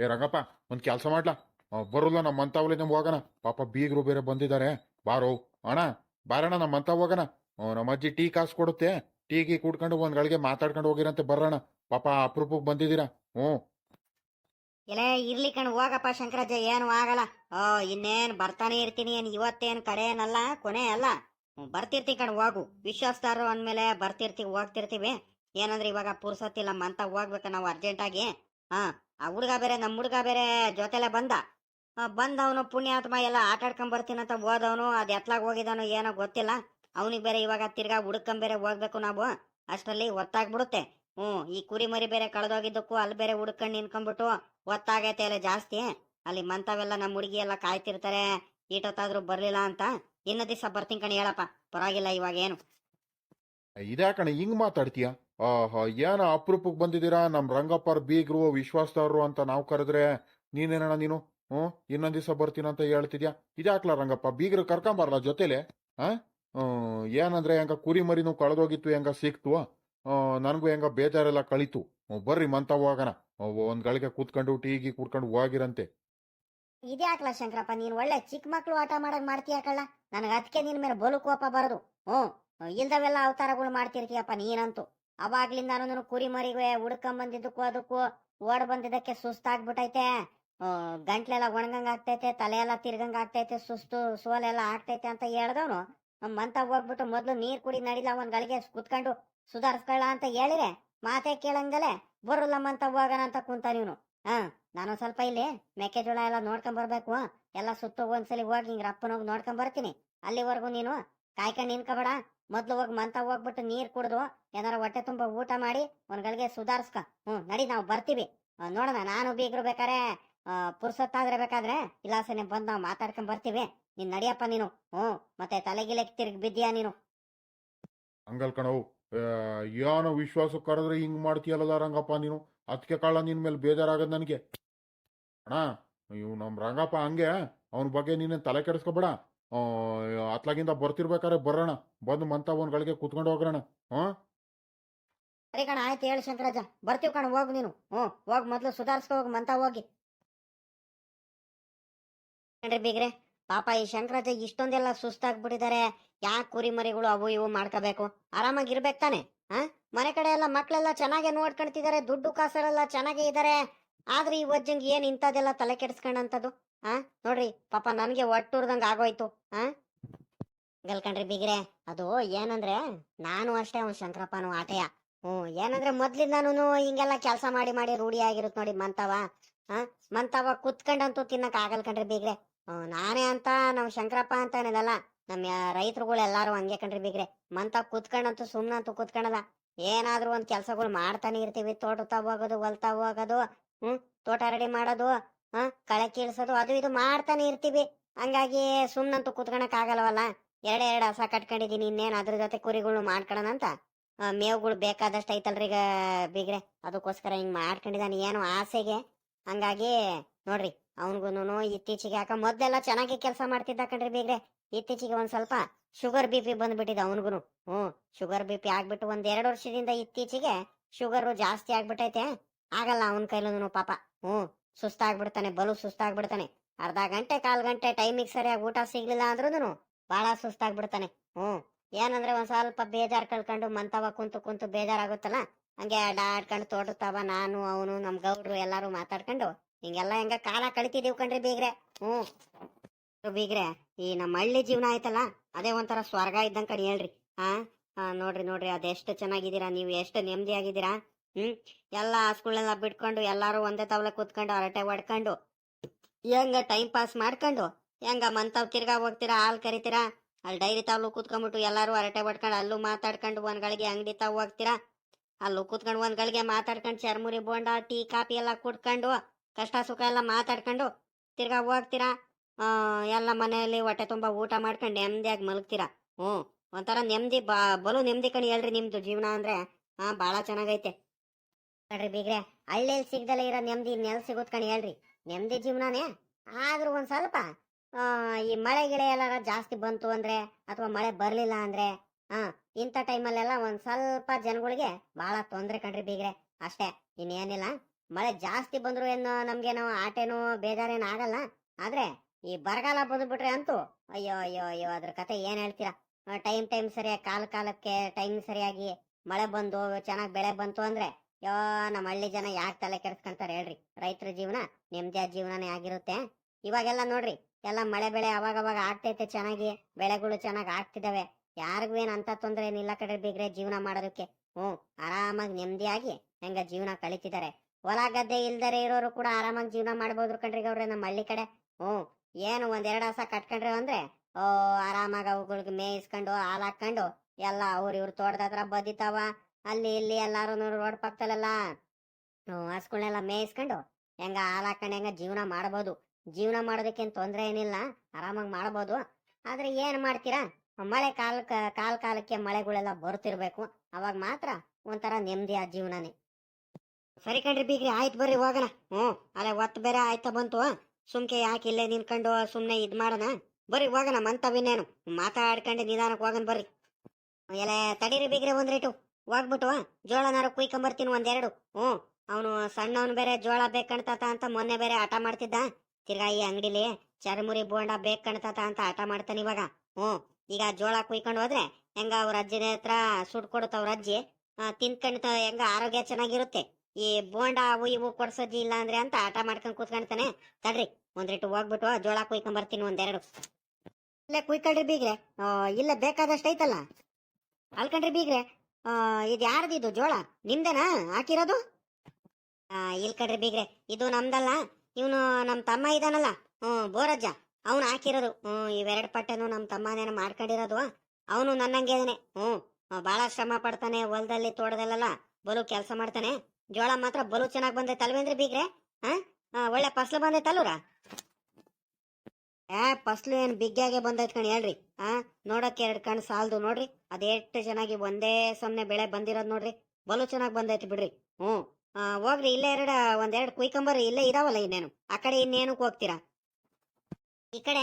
ಏ ರಂಗಪ್ಪ ಒಂದು ಕೆಲಸ ಮಾಡ್ಲಾ? ಬರೋಲ್ಲ ನಮ್ಮ ಮಂತಾವಲ್ಲಿ ನಮ್ಗೆ ಹೋಗೋಣ. ಪಾಪ ಬೀಗರು ಬೇರೆ ಬಂದಿದ್ದಾರೆ. ಬಾರೋ. ಅಣ್ಣ, ಬಾರಣ್ಣ ನಮ್ಮ ಮಂತ ಹೋಗೋಣ. ನಮ್ಮ ಅಜ್ಜಿ ಟೀ ಕಾಸು ಕೊಡುತ್ತೆ. ಟೀ ಗೀ ಕುಡ್ಕೊಂಡು ಒಂದ್ ಗಳಿಗೆ ಮಾತಾಡ್ಕೊಂಡು ಹೋಗಿರಂತೆ, ಬರೋಣ. ಪಾಪ ಅಪರೂಪಕ್ಕೆ ಬಂದಿದ್ದೀರಾ? ಹ್ಞೂ. ಎಲೆ, ಇರ್ಲಿ ಕಣ್, ಹೋಗಪ್ಪ ಶಂಕರಾಜ ಏನು ಆಗಲ್ಲ. ಓ ಇನ್ನೇನ್ ಬರ್ತಾನೆ ಇರ್ತೀನಿ, ಏನ್ ಇವತ್ತೇನ್ ಕಡೆ ಏನಲ್ಲ ಕೊನೆ ಅಲ್ಲ. ಬರ್ತಿರ್ತಿ ಕಣ್, ಹೋಗು. ವಿಶ್ವಾಸದಾರರು ಅಂದ್ಮೇಲೆ ಬರ್ತಿರ್ತೀವಿ ಹೋಗ್ತಿರ್ತೀವಿ. ಏನಂದ್ರೆ ಇವಾಗ ಪುರ್ಸತ್ತಿಲ್ಲ, ಮಂತ ಹೋಗ್ಬೇಕು ನಾವು ಅರ್ಜೆಂಟಾಗಿ. ಹಾ, ಆ ಹುಡುಗ ಬೇರೆ ನಮ್ಮ ಹುಡುಗ ಬೇರೆ ಜೊತೆಲೆ ಬಂದ. ಬಂದವನು ಪುಣ್ಯಾತ್ಮ, ಎಲ್ಲ ಆಟ ಆಡ್ಕೊಂಡ್ ಅಂತ ಹೋದವನು, ಅದು ಎತ್ಲಾಗ ಹೋಗಿದಾನು ಏನೋ ಗೊತ್ತಿಲ್ಲ. ಅವನಿಗೆ ಬೇರೆ ಇವಾಗ ತಿರ್ಗಾ ಹುಡುಕಂಡ್ ಬೇರೆ ಹೋಗ್ಬೇಕು ನಾವು. ಅಷ್ಟರಲ್ಲಿ ಒತ್ತಾಗ್ಬಿಡುತ್ತೆ. ಹ್ಞೂ ಈ ಕುರಿ ಮರಿ ಬೇರೆ ಕಳೆದೋಗಿದ್ದಕ್ಕೂ ಅಲ್ಲಿ ಬೇರೆ ಹುಡ್ಕೊಂಡು ನಿನ್ಕೊಂಡ್ಬಿಟ್ಟು ಒತ್ತಾಗೈತೆ ಎಲ್ಲ ಜಾಸ್ತಿ. ಅಲ್ಲಿ ಮಂತವೆಲ್ಲ ನಮ್ಮ ಹುಡುಗಿ ಎಲ್ಲ ಕಾಯ್ತಿರ್ತಾರೆ, ಈಟೊತ್ತಾದ್ರೂ ಬರ್ಲಿಲ್ಲ ಅಂತ. ಇನ್ನ ದಿವಸ ಬರ್ತೀನಿ ಕಣಿ ಹೇಳಪ್ಪ. ಪರವಾಗಿಲ್ಲ ಇವಾಗ ಏನು ಇದ್ಯಾಕಣ, ಹಿಂಗ್ ಮಾತಾಡ್ತೀಯ? ಏನ ಅಪರೂಪಕ್ಕೆ ಬಂದಿದ್ದೀರಾ? ನಮ್ ರಂಗಪ್ಪರ್ ಬೀಗ್ರು ವಿಶ್ವಾಸದವ್ರು ಅಂತ ನಾವು ಕರೆದ್ರೆ ನೀನೇನಣ್ಣ ನೀನು? ಹ್ಞೂ ಇನ್ನೊಂದ್ ದಿವಸ ಬರ್ತೀನಂತ ಹೇಳ್ತಿದ್ಯಾ? ಇದ್ಯಾಕ್ಲ ರಂಗಪ್ಪ ಬೀಗ್ರು ಕರ್ಕೊಂಬಾರಲ್ಲ ಜೊತೆಲೆ? ಹ್ಮ್, ಏನಂದ್ರೆ ಹೆಂಗ ಕುರಿ ಮರಿನೂ ಕಳೆದೋಗಿತ್ತು ಹೆಂಗ ಸಿಕ್ತು? ನನಗೂ ಹೆಂಗ ಬೇಜಾರೆಲ್ಲ ಕಳಿತು. ಬರ್ರಿ ಮಂತ ಹೋಗೋಣ. ಒಂದ್ ಗಳಿಗೆ ಕೂತ್ಕೊಂಡು ಟೀಗಿ ಕುಡ್ಕೊಂಡು ಹೋಗಿರಂತೆ. ಇದ್ಯಾಕ್ಲ ಶಂಕರಪ್ಪ ನೀನ್ ಒಳ್ಳೆ ಚಿಕ್ಕ ಮಕ್ಳು ಆಟ ಮಾಡಕ್ ಮಾಡ್ತೀಯ ಕಳ್ಳ? ನನಗೆ ಅದಕ್ಕೆ ನಿನ್ ಮೇಲೆ ಬಲು ಕೋಪ ಬರದು. ಹ್ಮ್ ಇಲ್ದವೆಲ್ಲ ಅವತಾರಗಳು ಮಾಡ್ತಿರ್ತೀಯಪ್ಪ ನೀನಂತೂ. ಅವಾಗ್ಲಿಂದ ನಾನು ಕುರಿ ಮರಿಗೆ ಹುಡ್ಕೊಂಡ್ ಬಂದಿದ್ದಕ್ಕೂ ಅದಕ್ಕೂ ಓಡ್ ಬಂದಿದ್ದಕ್ಕೆ ಸುಸ್ತಾಗ್ಬಿಟ್ಟೈತೆ ಆ, ಗಂಟ್ಲೆಲ್ಲ ಒಣಗಂಗ್ ಆಗ್ತೈತೆ ತಲೆ ಎಲ್ಲ ತಿರ್ಗಂಗ್ ಆಗ್ತೈತೆ ಸುಸ್ತು ಸೋಲೆಲ್ಲ ಆಗ್ತೈತೆ ಅಂತ ಹೇಳ್ದವನು. ಮಂತ ಹೋಗ್ಬಿಟ್ಟು ಮೊದ್ಲು ನೀರ್ ಕುಡಿ ನಡಿಲ್ಲ ಒಂದ್ ಗಳಿಗೆ ಕುತ್ಕೊಂಡು ಸುಧಾರಿಸ್ಕೊಳ್ಳ ಅಂತ ಹೇಳಿರೆ. ಮಾತೇ ಕೇಳಂಗಲೆ ಬರಲ್ಲ ಮಂತ ಹೋಗೋಣ ಅಂತ ಕುಂತ ನೀನು. ಹಾ ನಾನು ಸ್ವಲ್ಪ ಇಲ್ಲಿ ಮೆಕ್ಕೆಜೋಳ ಎಲ್ಲ ನೋಡ್ಕೊಂಡ್ ಬರ್ಬೇಕು. ಎಲ್ಲ ಸುತ್ತ ಒಂದ್ಸಲಿ ಹೋಗಿ ಹಿಂಗ್ ಹೋಗಿ ನೋಡ್ಕೊಂಡ್ ಬರ್ತೀನಿ. ಅಲ್ಲಿವರೆಗೂ ನೀನು ಕಾಯ್ಕೊಂಡ್ ನಿನ್ಕೋಬೇಡ ಮೊದ್ಲು ಹೋಗಿ ಮಂತ ಹೋಗ್ಬಿಟ್ಟು ನೀರ್ ಕುಡ್ದು ಏನಾರ ಹೊಟ್ಟೆ ತುಂಬ ಊಟ ಮಾಡಿ ಒಂದ್ ಗಳಿಗೆ ಸುಧಾರಿಸ್ಕ. ಹ್ಮ್ ನಡಿ ನಾವು ಬರ್ತೀವಿ. ನೋಡೋಣ ನಾನು ಬೀಗ್ರು ಬೇಕಾರೆ ಆ, ಪುರ್ಸೊತ್ತಾದ್ರೆ ಬೇಕಾದ್ರೆ ಇಲ್ಲಾಸನೆ ಬಂದು ನಾವು ಮಾತಾಡ್ಕೊಂಡ್ ಬರ್ತೀವಿ. ನೀನ್ ನಡಿಯಪ್ಪ ನೀನು. ಹ್ಮ್ ಮತ್ತೆ ತಲೆಗಿಲೆ ತಿರ್ಗಿ ಬಿದ್ದೀಯಾ ನೀನು? ಹಂಗಲ್ ಕಣವು ಏನೋ ವಿಶ್ವಾಸ ಕರೆದ್ರೆ ಹಿಂಗ್ ಮಾಡ್ತೀಯಲ್ಲ ರಂಗಪ್ಪ ನೀನು? ಅದಕ್ಕೆ ಕಾಳ ನಿನ್ ಮೇಲೆ ಬೇಜಾರಾಗದ್ ನನಗೆ. ಅಣ್ಣ ಇವ್ ನಮ್ ರಂಗಪ್ಪ ಹಂಗೆ ಅವನ ಬಗ್ಗೆ ನೀನೇನ್ ತಲೆ ಕೆಡಿಸ್ಕೊಬೇಡ. ಅತ್ಲಾಗಿಂದ ಬರ್ತಿರ್ಬೇಕಾರೆ ಬರೋಣ. ಬಂದು ಮಂತ ಒಂದ್ ಗಳಿಗೆ ಕುತ್ಕೊಂಡು ಹೋಗೋಣ ಹಾ ಸರಿ ಕಣ, ಆಯ್ತು ಹೇಳಿ ಶಂಕರಾಜ. ಬರ್ತೀವಿ ಕಣ, ಹೋಗು ನೀನು. ಹ್ಞೂ, ಹೋಗ್ ಮೊದಲು ಸುಧಾರಿಸ್ಕೊ, ಹೋಗಿ ಮಂತ ಹೋಗಿ. ಏನ್ರಿ ಬೀಗ್ರೆ? ಪಾಪ ಈ ಶಂಕರಾಜ ಇಷ್ಟೊಂದೆಲ್ಲ ಸುಸ್ತಾಗ್ಬಿಟ್ಟಿದ್ದಾರೆ ಯಾಕೆ ಕುರಿ ಮರಿಗಳು ಅವು ಇವು ಮಾಡ್ಕೋಬೇಕು? ಆರಾಮಾಗಿ ಇರ್ಬೇಕು ತಾನೆ ಹಾ ಮನೆ ಕಡೆ ಎಲ್ಲ ಮಕ್ಕಳೆಲ್ಲ ಚೆನ್ನಾಗೆ ನೋಡ್ಕೊಂತಿದ್ದಾರೆ ದುಡ್ಡು ಕಾಸರೆಲ್ಲ ಚೆನ್ನಾಗೇ ಇದ್ದಾರೆ ಆದ್ರೆ ಈ ವಜ್ಜಂಗೆ ಏನು ಇಂಥದ್ದೆಲ್ಲ ತಲೆ ಕೆಡಿಸ್ಕೊಂಡಂತದ್ದು ಹಾ ನೋಡ್ರಿ ಪಾಪ ನನ್ಗೆ ಒಟ್ಟುರ್ದಂಗ್ ಆಗೋಯ್ತು. ಆ? ಗಲ್ಕಂಡ್ರಿ ಬಿಗ್ರೆ ಅದು ಏನಂದ್ರೆ ನಾನು ಅಷ್ಟೇ ಅವ್ನು ಶಂಕರಪ್ಪನು ಆಟೆಯ. ಹ್ಮ್ ಏನಂದ್ರೆ ಮೊದ್ಲಿಂದಾನು ಹಿಂಗೆಲ್ಲ ಕೆಲಸ ಮಾಡಿ ಮಾಡಿ ರೂಢಿ ಆಗಿರುತ್ತೆ ನೋಡಿ ಮಂತವ. ಹಾ ಮಂತವ ಕುತ್ಕಂಡಂತೂ ತಿನ್ನಕ್ ಆಗಲ್ ಬೀಗ್ರೆ. ಹ್ಮ್, ನಾನೇ ಅಂತ ನಮ್ ಶಂಕರಪ್ಪ ಅಂತ ಏನಿದಲ್ಲ ನಮ್ಮ ರೈತರುಗಳು ಎಲ್ಲಾರು ಹಂಗೆ ಕಣ್ರಿ ಬೀಗ್ರೆ. ಮಂತ ಕುತ್ಕಂಡಂತೂ ಸುಮ್ನಂತೂ ಕುತ್ಕಂಡದ. ಏನಾದ್ರೂ ಒಂದ್ ಕೆಲ್ಸಗಳು ಮಾಡ್ತಾನೆ ಇರ್ತೀವಿ ತೋಟ ಹೋಗೋದು ಹೊಲ್ತಾ ಹೋಗೋದು ಹ್ಮ್ ತೋಟ ರೆಡಿ ಮಾಡೋದು ಹಾ? ಕಳೆ ಕೀಳ್ಸೋದು ಅದು ಇದು ಮಾಡ್ತಾನೆ ಇರ್ತೀವಿ. ಹಂಗಾಗಿ ಸುಮ್ಮನಂತೂ ಕುತ್ಕೊಳಕ್ ಆಗಲ್ವಲ್ಲ? ಎರಡ್ ಎರಡು ಹಸ ಕಟ್ಕೊಂಡಿದೀನಿ, ಇನ್ನೇನು ಅದ್ರ ಜೊತೆ ಕುರಿಗಳು ಮಾಡ್ಕೊಳಣ ಅಂತ? ಮೇವ್ಗಳು ಬೇಕಾದಷ್ಟು ಐತಲ್ರಿ ಈಗ ಬಿಗ್ರೆ? ಅದಕ್ಕೋಸ್ಕರ ಹಿಂಗ್ ಮಾಡ್ಕೊಂಡಿದ್ದಾನೆ ಏನು ಆಸೆಗೆ. ಹಂಗಾಗಿ ನೋಡ್ರಿ ಅವನಿಗೂ ಇತ್ತೀಚೆಗೆ ಯಾಕ ಮೊದಲೆಲ್ಲ ಚೆನ್ನಾಗಿ ಕೆಲಸ ಮಾಡ್ತಿದ್ದ ಕಣ್ರಿ ಬಿಗ್ರೆ? ಇತ್ತೀಚೆಗೆ ಒಂದು ಸ್ವಲ್ಪ ಶುಗರ್ ಬಿ ಪಿ ಬಂದ್ಬಿಟ್ಟಿದೆ ಅವನ್ಗುನು. ಹ್ಞೂ, ಶುಗರ್ ಬಿ ಪಿ ಆಗ್ಬಿಟ್ಟು ಒಂದ್ ಎರಡು ವರ್ಷದಿಂದ ಇತ್ತೀಚೆಗೆ ಶುಗರ್ ಜಾಸ್ತಿ ಆಗ್ಬಿಟ್ಟೈತೆ. ಆಗಲ್ಲ ಅವನ ಕೈಲೂ ಪಾಪ. ಹ್ಮ್ ಸುಸ್ತಾಗ್ಬಿಡ್ತಾನೆ, ಬಲು ಸುಸ್ತಾಗ್ಬಿಡ್ತಾನೆ. ಅರ್ಧ ಗಂಟೆ, ಕಾಲ್ ಗಂಟೆ ಟೈಮಿಗೆ ಸರಿಯಾಗಿ ಊಟ ಸಿಗ್ಲಿಲ್ಲ ಅಂದ್ರೂ ಬಹಳ ಸುಸ್ತಾಗ್ಬಿಡ್ತಾನೆ. ಹ್ಮ್, ಏನಂದ್ರೆ ಒಂದ್ ಸ್ವಲ್ಪ ಬೇಜಾರ್ ಕಳ್ಕೊಂಡು ಮಂತವ ಕುಂತು ಕುಂತು ಬೇಜಾರಾಗುತ್ತಲ್ಲ, ಹಂಗೆ ಅಡ್ಡಾಡ್ಕೊಂಡು ತೋಟತಾವ ನಾನು, ಅವನು, ನಮ್ ಗೌಡ್ರು ಎಲ್ಲಾರು ಮಾತಾಡ್ಕೊಂಡು, ಹಿಂಗೆಲ್ಲ ಹೆಂಗ ಕಾಲ ಕಳಿತಿದೀವಿ ಕಣ್ರಿ ಬೀಗ್ರೆ. ಹ್ಮ್ ಬೀಗ್ರೆ, ಈ ನಮ್ಮ ಹಳ್ಳಿ ಜೀವನ ಆಯ್ತಲ್ಲ, ಅದೇ ಒಂಥರ ಸ್ವರ್ಗ ಇದ್ದಂಗ ಹೇಳ್ರಿ. ಹಾ ನೋಡ್ರಿ ನೋಡ್ರಿ, ಅದೆಷ್ಟು ಚೆನ್ನಾಗಿದ್ದೀರಾ, ನೀವು ಎಷ್ಟು ನೆಮ್ಮದಿಯಾಗಿದ್ದೀರಾ ಹ್ಮ್? ಎಲ್ಲ ಸ್ಕೂಲೆಲ್ಲ ಬಿಟ್ಕೊಂಡು ಎಲ್ಲರೂ ಒಂದೇ ತವಲೆ ಕೂತ್ಕೊಂಡು ಹರಟೆ ಹೊಡ್ಕೊಂಡು, ಹೆಂಗ ಟೈಮ್ ಪಾಸ್ ಮಾಡ್ಕೊಂಡು, ಹೆಂಗ ಮಂತಾವ್ ತಿರ್ಗಾ ಹೋಗ್ತೀರಾ, ಹಾಲು ಕರಿತೀರಾ ಅಲ್ಲಿ ಡೈರಿ ತಾವ್ಲು ಕೂತ್ಕೊಂಡ್ಬಿಟ್ಟು ಎಲ್ಲರೂ ಹರಟೆ ಹೊಡ್ಕೊಂಡು ಅಲ್ಲೂ ಮಾತಾಡ್ಕೊಂಡು ಒಂದ್ ಗಳಿಗೆ ಅಂಗಡಿ ತಾವ್ ಹೋಗ್ತೀರಾ, ಅಲ್ಲೂ ಕೂತ್ಕೊಂಡು ಒಂದ್ ಗಳಿಗೆ ಮಾತಾಡ್ಕೊಂಡು ಚರ್ಮುರಿ, ಬೋಂಡ, ಟೀ, ಕಾಫಿ ಎಲ್ಲ ಕುಡ್ಕೊಂಡು, ಕಷ್ಟ ಸುಖ ಎಲ್ಲ ಮಾತಾಡ್ಕೊಂಡು ತಿರ್ಗಾ ಹೋಗ್ತೀರಾ ಎಲ್ಲ ಮನೆಯಲ್ಲಿ ಹೊಟ್ಟೆ ತುಂಬಾ ಊಟ ಮಾಡ್ಕೊಂಡು ನೆಮ್ಮದಿಯಾಗಿ ಮಲಗ್ತೀರಾ? ಹ್ಞೂ ಒಂಥರ ನೆಮ್ಮದಿ ಬಾ, ಬಲು ನೆಮ್ಮದಿ ಕಣಿ ಹೇಳ್ರಿ ನಿಮ್ಮದು ಜೀವನ ಅಂದ್ರೆ. ಹಾಂ ಭಾಳ ಚೆನ್ನಾಗೈತೆ. ನೋಡ್ರಿ ಬೀಗ್ರೆ ಹಳ್ಳಿಯಲ್ಲಿ ಸಿಗ್ದಲ್ಲ ಇರೋ ನೆಮ್ಮದಿ ನೆಲ್ ಸಿಗುತ್ ಹೇಳ್ರಿ. ನೆಮ್ಮದಿ ಜೀವನನೇ? ಆದ್ರೂ ಒಂದ್ ಸ್ವಲ್ಪ ಈ ಮಳೆ ಗಿಳೆ ಎಲ್ಲಾರ ಜಾಸ್ತಿ ಬಂತು ಅಂದ್ರೆ ಅಥವಾ ಮಳೆ ಬರ್ಲಿಲ್ಲ ಅಂದ್ರೆ ಹಾ ಇಂಥ ಟೈಮಲ್ಲೆಲ್ಲ ಒಂದ್ ಸ್ವಲ್ಪ ಜನಗಳಿಗೆ ಬಹಳ ತೊಂದ್ರೆ ಕಣ್ರಿ ಬೀಗ್ರೆ. ಅಷ್ಟೇ, ಇನ್ನೇನಿಲ್ಲ. ಮಳೆ ಜಾಸ್ತಿ ಬಂದ್ರು ಏನು ನಮ್ಗೇನೋ ಆಟೇನೋ ಬೇಜಾರೇನು ಆಗಲ್ಲ. ಆದ್ರೆ ಈ ಬರಗಾಲ ಬಂದ್ಬಿಟ್ರೆ ಅಂತೂ, ಅಯ್ಯೋ ಅಯ್ಯೋ ಅಯ್ಯೋ, ಅದ್ರ ಕತೆ ಏನ್ ಹೇಳ್ತೀರಾ? ಟೈಮ್ ಟೈಮ್ ಸರಿಯಾಗಿ ಕಾಲ ಕಾಲಕ್ಕೆ ಟೈಮ್ ಸರಿಯಾಗಿ ಮಳೆ ಬಂದು ಚೆನ್ನಾಗಿ ಬೆಳೆ ಬಂತು ಅಂದ್ರೆ ಯೋ ನಮ್ಮ ಹಳ್ಳಿ ಜನ ಯಾಕೆ ತಲೆ ಕೆಡಿಸ್ಕೊಂತಾರೆ ಹೇಳ್ರಿ. ರೈತರ ಜೀವನ ನೆಮ್ಮದಿಯ ಜೀವನನೇ ಆಗಿರುತ್ತೆ. ಇವಾಗೆಲ್ಲ ನೋಡ್ರಿ, ಎಲ್ಲ ಮಳೆ ಬೆಳೆ ಅವಾಗ ಅವಾಗ ಆಗ್ತೈತೆ ಚೆನ್ನಾಗಿ, ಬೆಳೆಗಳು ಚೆನ್ನಾಗಿ ಆಗ್ತಿದಾವೆ. ಯಾರಿಗೂ ಏನ್ ಅಂತ ತೊಂದ್ರೆ ಏನಿಲ್ಲ ಕಡೆ ಬಿಗ್ರೆ ಜೀವನ ಮಾಡೋದಕ್ಕೆ. ಹ್ಞೂ, ಆರಾಮಾಗಿ ನೆಮ್ಮದಿಯಾಗಿ ಹೆಂಗ ಜೀವನ ಕಳಿತಿದ್ದಾರೆ ಹೊಲ ಗದ್ದೆ ಇಲ್ದರೆ ಇರೋರು ಕೂಡ ಆರಾಮಾಗಿ ಜೀವನ ಮಾಡ್ಬೋದ್ರು ಕಣ್ರಿ ಅವ್ರೆ ನಮ್ಮ ಹಳ್ಳಿ ಕಡೆ. ಹ್ಞೂ, ಏನು ಒಂದೆರಡು ಹಸ ಕಟ್ಕೊಂಡ್ರೆ ಅಂದ್ರೆ, ಓ, ಆರಾಮಾಗಿ ಅವುಗಳಿಗೆ ಮೇಯಿಸ್ಕೊಂಡು ಹಾಲು ಹಾಕೊಂಡು ಎಲ್ಲ ಅವ್ರ ಇವ್ರ ತೋಟದ ಹತ್ರ ಬದಿತಾವ ಅಲ್ಲಿ ಇಲ್ಲಿ ಎಲ್ಲಾರು ರೋಡ್ ಪಕ್ಕದಲ್ಲೆಲ್ಲ ಹಸ್ಗಳನ್ನೆಲ್ಲ ಮೇಯಿಸ್ಕೊಂಡು ಹೆಂಗ ಹಾಲು ಹಾಕೊಂಡು ಹೆಂಗ ಜೀವನ ಮಾಡ್ಬೋದು. ಜೀವನ ಮಾಡೋದಕ್ಕೆ ತೊಂದರೆ ಏನಿಲ್ಲ, ಆರಾಮಾಗಿ ಮಾಡ್ಬೋದು. ಆದ್ರೆ ಏನ್ ಮಾಡ್ತೀರಾ? ಮಳೆ ಕಾಲ ಕಾಲ ಕಾಲಕ್ಕೆ ಮಳೆಗಳೆಲ್ಲ ಬರ್ತಿರ್ಬೇಕು. ಅವಾಗ ಮಾತ್ರ ಒಂಥರ ನೆಮ್ಮದಿ ಆ ಜೀವನನೇ. ಸರಿ ಕಣ್ರಿ ಬೀಗ್ರಿ, ಆಯ್ತು ಬರ್ರಿ ಹೋಗೋಣ. ಹ್ಞೂ, ಅಲ್ಲೇ ಒತ್ತು ಬೇರೆ ಆಯ್ತಾ ಬಂತು. ಸುಮ್ಕೆ ಯಾಕೆ ಇಲ್ಲೇ ನಿನ್ಕೊಂಡು ಸುಮ್ಮನೆ ಇದು ಮಾಡೋಣ. ಬರ್ರಿ ಹೋಗೋಣ ಮಂತವಿನ್ನೇನು ಮಾತಾಡ್ಕೊಂಡು ನಿಧಾನಕ್ಕೆ ಹೋಗೋಣ ಬರ್ರಿ. ಎಲ್ಲ ತಡೀರಿ ಬೀಗ್ರಿ ಒಂದ್ ರೇಟು. ಹೋಗ್ಬಿಟ್ಟು ಜೋಳನಾರು ಕುಯ್ಕೊಂಬರ್ತೀನಿ ಒಂದೆರಡು. ಹ್ಞೂ, ಅವನು ಸಣ್ಣವನು ಬೇರೆ, ಜೋಳ ಬೇಕಣ್ತಾತ ಅಂತ ಮೊನ್ನೆ ಬೇರೆ ಆಟ ಮಾಡ್ತಿದ್ದ. ತಿರ್ಗಾ ಈ ಅಂಗಡಿಲಿ ಚರ್ಮುರಿ ಬೋಂಡ ಬೇಕಣ್ತಾತ ಅಂತ ಆಟ ಮಾಡ್ತಾನೆ ಇವಾಗ. ಹ್ಞೂ, ಈಗ ಜೋಳ ಕುಯ್ಕೊಂಡು ಹೋದ್ರೆ ಹೆಂಗ ಅವ್ರ ಅಜ್ಜಿನ ಹತ್ರ ಸುಟ್ಟು ಕೊಡುತ್ತ ಅವ್ರ ಅಜ್ಜಿ. ತಿನ್ಕೊಂಡ ಹೆಂಗ ಆರೋಗ್ಯ ಚೆನ್ನಾಗಿರುತ್ತೆ. ಈ ಬೋಂಡ ಅವು ಇವು ಕೊಡ್ಸೋಜಿ ಇಲ್ಲ ಅಂದ್ರೆ ಅಂತ ಆಟ ಮಾಡ್ಕೊಂಡ್ ಕೂತ್ಕೊಂಡ್ತಾನೆ ತಡ್ರಿ, ಒಂದ್ರಿಟ್ಟು ಹೋಗ್ಬಿಟ್ಟು ಜೋಳ ಕುಯ್ಕೊಂಬರ್ತೀನಿ ಒಂದೆರಡು. ಇಲ್ಲೇ ಕುಯ್ಕೊಂಡ್ರಿ ಬೀಗ್ರೆ. ಇಲ್ಲೇ ಬೇಕಾದಷ್ಟು ಐತಲ್ಲ. ಅಲ್ಕಂಡ್ರಿ ಬೀಗ್ರೆ. ಇದು ಯಾರ್ದಿದು ಜೋಳ? ನಿಮ್ದೇನಾ ಹಾಕಿರೋದು? ಇಲ್ ಕಡ್ರಿ ಬೀಗ್ರೆ, ಇದು ನಮ್ದಲ್ಲ. ಇವನು ನಮ್ಮ ತಮ್ಮ ಇದಾನಲ್ಲ. ಹ್ಞೂ ಬೋರಜ್ಜ. ಅವನು ಹಾಕಿರೋದು. ಹ್ಞೂ ಇವೆರಡು ಪಟ್ಟೆನು ನಮ್ಮ ತಮ್ಮನೇನ ಮಾಡ್ಕೊಂಡಿರೋದು. ಅವನು ನನ್ನಂಗೆ ಹ್ಮ್ ಹ್ಞೂ ಭಾಳ ಶ್ರಮ ಪಡ್ತಾನೆ, ಹೊಲದಲ್ಲಿ ತೋಟದಲ್ಲೆಲ್ಲ ಬಲು ಕೆಲಸ ಮಾಡ್ತಾನೆ. ಜೋಳ ಮಾತ್ರ ಬಲು ಚೆನ್ನಾಗಿ ಬಂದೈತೆ ಅಲ್ವೇಂದ್ರೆ ಬೀಗ್ರೆ? ಹಾಂ ಒಳ್ಳೆ ಒಳ್ಳೆ ಬಂದೈತೆ ಬಂದೈತಲ್ಲೂರ ಏ ಫಸ್ಲು ಏನ್ ಬಿಗ್ಗಾಗೆ ಬಂದೈತ್ ಕಣ್ ಹೇಳ್ರಿ. ಆ ನೋಡಕ್ಕೆ ಎರಡು ಕಣ್ ಸಾಲ್ದು ನೋಡ್ರಿ. ಅದೆಷ್ಟು ಚೆನ್ನಾಗಿ ಒಂದೇ ಸಮನೆ ಬೆಳೆ ಬಂದಿರೋದು ನೋಡ್ರಿ. ಬಲು ಚೆನ್ನಾಗಿ ಬಂದೈತಿ ಬಿಡ್ರಿ. ಹ್ಞೂ. ಆ, ಹೋಗ್ರಿ ಇಲ್ಲೇ ಎರಡು ಒಂದೆರಡು ಕುಯ್ಕೊಂಬರ್ರಿ ಇಲ್ಲೇ ಇದಾವಲ್ಲ ಇನ್ನೇನು. ಆ ಕಡೆ ಇನ್ನೇನಕ್ಕೆ ಹೋಗ್ತೀರಾ? ಈ ಕಡೆ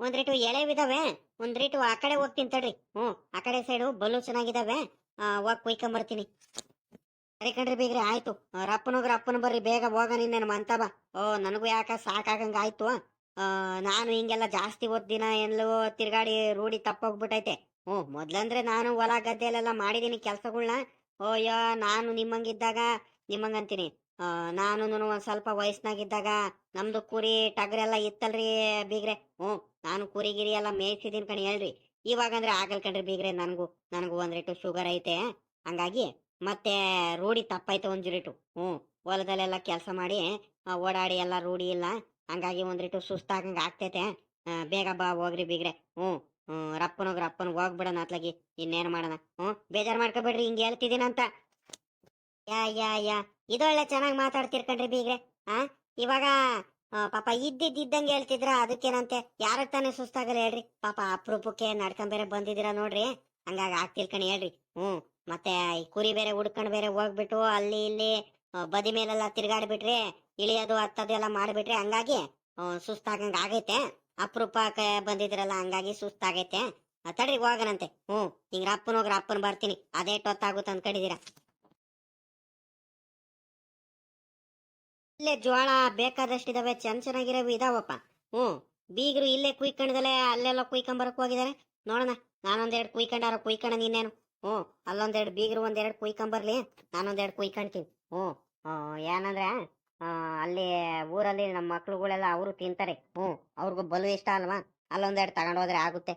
ಒಂದ್ ರೇಟು ಎಳೆವಿದಾವೆ ಒಂದ್ ರೇಟು ಆ ಕಡೆ ಹೋಗ್ತೀನಿ ತಡ್ರಿ. ಹ್ಞೂ. ಆ ಕಡೆ ಸೈಡು ಬಲು ಚೆನ್ನಾಗಿದಾವೆ. ಆ, ಹೋಗ್ ಕುಯ್ಕೊಂಬರ್ತೀನಿ. ಸರಿ ಕಣ್ರಿ ಬೇಗ್ರಿ ಆಯ್ತು. ರಪ್ಪನೋಗ್ರ ಅಪ್ಪನ ಬರ್ರಿ ಬೇಗ ಹೋಗ ನಿನ್ನೇನು ಮಂತ ಬಾ. ಓ ನನಗೂ ಯಾಕ ಸಾಕಾಗಂಗ ಆಯ್ತು ನಾನು ಹಿಂಗೆಲ್ಲ ಜಾಸ್ತಿ ಓದ್ದಿನ ದಿನ ಎಲ್ಲೋ ತಿರ್ಗಾಡಿ ರೂಢಿ ತಪ್ಪೋಗ್ಬಿಟ್ಟೈತೆ. ಹ್ಞೂ, ಮೊದ್ಲಂದ್ರೆ ನಾನು ಹೊಲ ಗದ್ದೆಲೆಲ್ಲ ಮಾಡಿದ್ದೀನಿ ಕೆಲಸಗಳನ್ನ ಓಯ್ಯ ನಾನು ನಿಮ್ಮಂಗಿದ್ದಾಗ, ನಿಮ್ಮಂಗಂತೀನಿ. ನಾನು ಒಂದ್ ಸ್ವಲ್ಪ ವಯಸ್ಸಿನಾಗಿದ್ದಾಗ ನಮ್ದು ಕುರಿ ಟಗರೆಲ್ಲ ಇತ್ತಲ್ರಿ ಬೀಗ್ರೆ. ಹ್ಞೂ, ನಾನು ಕುರಿ ಗಿರಿ ಎಲ್ಲ ಮೇಯ್ಸಿದೀನಿ ಕಣಿ ಹೇಳ್ರಿ. ಇವಾಗಂದ್ರೆ ಆಗಲ್ ಕಣ್ರಿ ಬೀಗ್ರೆ ನನಗೂ ನನಗೂ ಒಂದ್ ರೇಟು ಶುಗರ್ ಐತೆ. ಹಂಗಾಗಿ ಮತ್ತೆ ರೂಢಿ ತಪ್ಪೈತೆ ಒಂದ್ ರೇಟು ಹ್ಞೂ, ಹೊಲದಲ್ಲೆಲ್ಲ ಕೆಲಸ ಮಾಡಿ ಓಡಾಡಿ ಎಲ್ಲ ರೂಢಿ ಇಲ್ಲ. ಹಂಗಾಗಿ ಒಂದಿಟ್ಟು ಸುಸ್ತಾಗಂಗೆ ಆಗ್ತೈತೆ. ಬೇಗ ಬಾ, ಹೋಗ್ರಿ ಬೀಗ್ರೆ. ಹ್ಞೂ ಹ್ಞೂ ರಪ್ಪನೋಗ್ರ ಅಪ್ಪನ ಹೋಗ್ಬಿಡೋಣ ಅತ್ಲಾಗಿ. ಇನ್ನೇನು ಮಾಡೋಣ? ಹ್ಞೂ ಬೇಜಾರು ಮಾಡ್ಕೋಬೇಡ್ರಿ, ಹಿಂಗೆ ಹೇಳ್ತಿದ್ದೀನಂತ. ಯಾ ಯಾ ಯಾ. ಇದೊಳ್ಳೆ ಚೆನ್ನಾಗಿ ಮಾತಾಡ್ತಿರ್ ಕಣ್ರಿ ಬೀಗ್ರೆ, ಆ? ಇವಾಗ ಪಾಪ ಇದ್ದಿದ್ದಂಗೆ ಹೇಳ್ತಿದ್ರ, ಅದಕ್ಕೇನಂತೆ? ಯಾರ ತಾನೇ ಸುಸ್ತಾಗಲ್ಲ ಹೇಳ್ರಿ. ಪಾಪ ಅಪರೂಪಕ್ಕೆ ನಡ್ಕೊಂಡ್ ಬೇರೆ ಬಂದಿದ್ದೀರಾ ನೋಡ್ರಿ. ಹಂಗಾಗಿ ಆಗ್ತಿಲ್ ಕಣಿ ಹೇಳ್ರಿ. ಹ್ಮ್, ಮತ್ತೆ ಈ ಕುರಿ ಬೇರೆ ಹುಡ್ಕೊಂಡ್ ಬೇರೆ ಹೋಗ್ಬಿಟ್ಟು ಅಲ್ಲಿ ಇಲ್ಲಿ ಬದಿ ಮೇಲೆಲ್ಲ ತಿರ್ಗಾಡ್ಬಿಟ್ರಿ ಇಳಿಯೋದು ಹತ್ತದು ಎಲ್ಲ ಮಾಡಿಬಿಟ್ರೆ ಹಂಗಾಗಿ ಸುಸ್ತಾಗಂಗ ಆಗೈತೆ. ಅಪರೂಪಕ್ಕೆ ಬಂದಿದ್ರಲ್ಲ, ಹಂಗಾಗಿ ಸುಸ್ತಾಗೈತೆ. ತಡ್ರಿ ಹೋಗನಂತೆ ಹ್ಞೂ ಹಿಂಗ ಅಪ್ಪನ ಹೋಗ್ರ, ಅಪ್ಪನ ಬರ್ತೀನಿ. ಅದೇ ಟೊತ್ತಾಗುತ್ತೆ ಅಂದ್ಕೊಂಡಿದ್ದೀರ? ಇಲ್ಲೇ ಜೋಳ ಬೇಕಾದಷ್ಟಿದಾವೆ ಚೆನ್ನ ಚೆನ್ನಾಗಿರೋವು ಇದಾವಪ್ಪ. ಹ್ಞೂ, ಬೀಗರು ಇಲ್ಲೇ ಕುಯ್ಕೊಂಡದಲ್ಲೇ ಅಲ್ಲೆಲ್ಲ ಕುಯ್ಕೊಂಬರಕ್ ಹೋಗಿದ್ದಾರೆ. ನೋಡೋಣ, ನಾನೊಂದೆರಡು ಕುಯ್ಕೊಂಡಾರ ಕುಯ್ಕೊಂಡ ನೀನೇನು ಹ್ಞೂ, ಅಲ್ಲೊಂದೆರಡು ಬೀಗರು ಒಂದೆರಡು ಕುಯ್ಕೊಂಬರ್ಲಿ, ನಾನೊಂದೆರಡು ಕುಯ್ಕೊಂತೀನಿ ಹ್ಞೂ ಏನಂದ್ರೆ ಅಲ್ಲಿ ಊರಲ್ಲಿ ನಮ್ಮ ಮಕ್ಳುಗಳೆಲ್ಲ ಅವರು ತಿಂತಾರೆ. ಹ್ಞೂ, ಅವ್ರಿಗೂ ಬಲು ಇಷ್ಟ ಅಲ್ವಾ? ಅಲ್ಲೊಂದೆರಡು ತಗೊಂಡೋದ್ರೆ ಆಗುತ್ತೆ.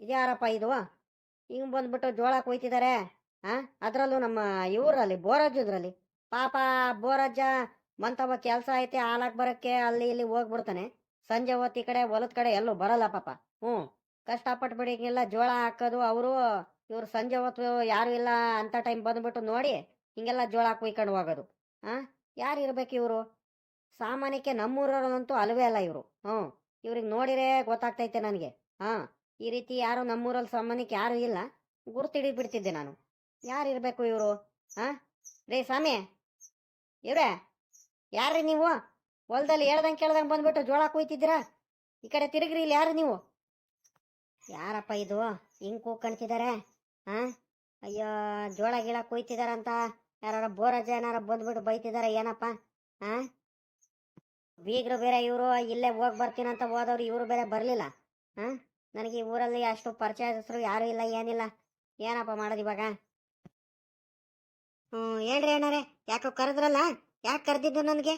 ಇದ್ಯಾರಪ್ಪ ಇದು? ಹಿಂಗ್ ಬಂದ್ಬಿಟ್ಟು ಜೋಳ ಕೊಯ್ತಿದ್ದಾರೆ ಆ? ಅದ್ರಲ್ಲೂ ನಮ್ಮ ಇವರಲ್ಲಿ ಬೋರಜ್ಜದ್ರಲ್ಲಿ ಪಾಪ ಬೋರಜ್ಜ ಮಂತವ ಕೆಲಸ ಐತೆ ಹಾಲಾಕ್ ಬರಕ್ಕೆ ಅಲ್ಲಿ ಇಲ್ಲಿ ಹೋಗ್ಬಿಡ್ತಾನೆ. ಸಂಜೆ ಹೊತ್ತು ಕಡೆ ಹೊಲದ ಕಡೆ ಎಲ್ಲೂ ಬರಲ್ಲ ಪಾಪ. ಹ್ಞೂ ಕಷ್ಟಪಟ್ಟು ಬಿಡಿಗೆಲ್ಲ ಜೋಳ ಹಾಕೋದು, ಅವರು ಇವ್ರು ಸಂಜೆ ಹೊತ್ತು ಯಾರು ಇಲ್ಲ ಅಂತ ಟೈಮ್ ಬಂದ್ಬಿಟ್ಟು ನೋಡಿ ಹಿಂಗೆಲ್ಲ ಜೋಳ ಕುಯ್ಕೊಂಡು ಹೋಗೋದು. ಹಾಂ ಯಾರು ಇರ್ಬೇಕು ಇವರು? ಸಾಮಾನ್ಯಕ್ಕೆ ನಮ್ಮೂರವ್ರಂತೂ ಅಲ್ವೇ ಅಲ್ಲ ಇವರು. ಹ್ಞೂ. ಇವ್ರಿಗೆ ನೋಡಿರೇ ಗೊತ್ತಾಗ್ತೈತೆ ನನಗೆ. ಹಾಂ, ಈ ರೀತಿ ಯಾರು ನಮ್ಮೂರಲ್ಲಿ ಸಾಮಾನ್ಯಕ್ಕೆ ಯಾರು ಇಲ್ಲ. ಗುರುತಿಡಿ ಬಿಡ್ತಿದ್ದೆ ನಾನು. ಯಾರು ಇರಬೇಕು ಇವರು? ಹಾಂ ರೇ ಸ್ವಾಮಿ! ಇವ್ರೇ! ಯಾರ್ರಿ ನೀವು? ಹೊಲದಲ್ಲಿ ಹೇಳ್ದಂಗೆ ಕೇಳ್ದಂಗೆ ಬಂದ್ಬಿಟ್ಟು ಜೋಳ ಕುಯ್ತಿದ್ದೀರಾ? ಈ ಕಡೆ ತಿರುಗ್ರಿ ಇಲ್ಲಿ ಯಾರು ನೀವು? ಯಾರಪ್ಪ ಇದು? ಹಿಂಗೆ ಕೂಕಣ್ತಿದ್ದಾರೆ ಹಾ ಅಯ್ಯೋ, ಜೋಳ ಗೀಳ ಕೊಯ್ತಿದಾರಂತ. ಯಾರ ಬೋರಜ ಏನಾರ ಬಂದ್ಬಿಟ್ಟು ಬೈತಿದಾರ, ಏನಪ್ಪ? ಹಾಂ ಬೀಗ್ರು ಬೇರೆ ಇವರು, ಇಲ್ಲೇ ಹೋಗಿ ಬರ್ತೀನಂತ ಹೋದವ್ರು ಇವರು ಬೇರೆ ಬರಲಿಲ್ಲ. ಹಾಂ ನನಗೆ ಈ ಊರಲ್ಲಿ ಅಷ್ಟು ಪರಿಚಯದಸ್ಥರು ಯಾರು ಇಲ್ಲ, ಏನಿಲ್ಲ. ಏನಪ್ಪ ಮಾಡೋದು ಇವಾಗ? ಹ್ಞೂ ಹೇಳ್ರಿ ಅಣ್ಣರೇ, ಯಾಕೋ ಕರೆದ್ರಲ್ಲ? ಯಾಕೆ ಕರೆದಿದ್ದು ನನಗೆ?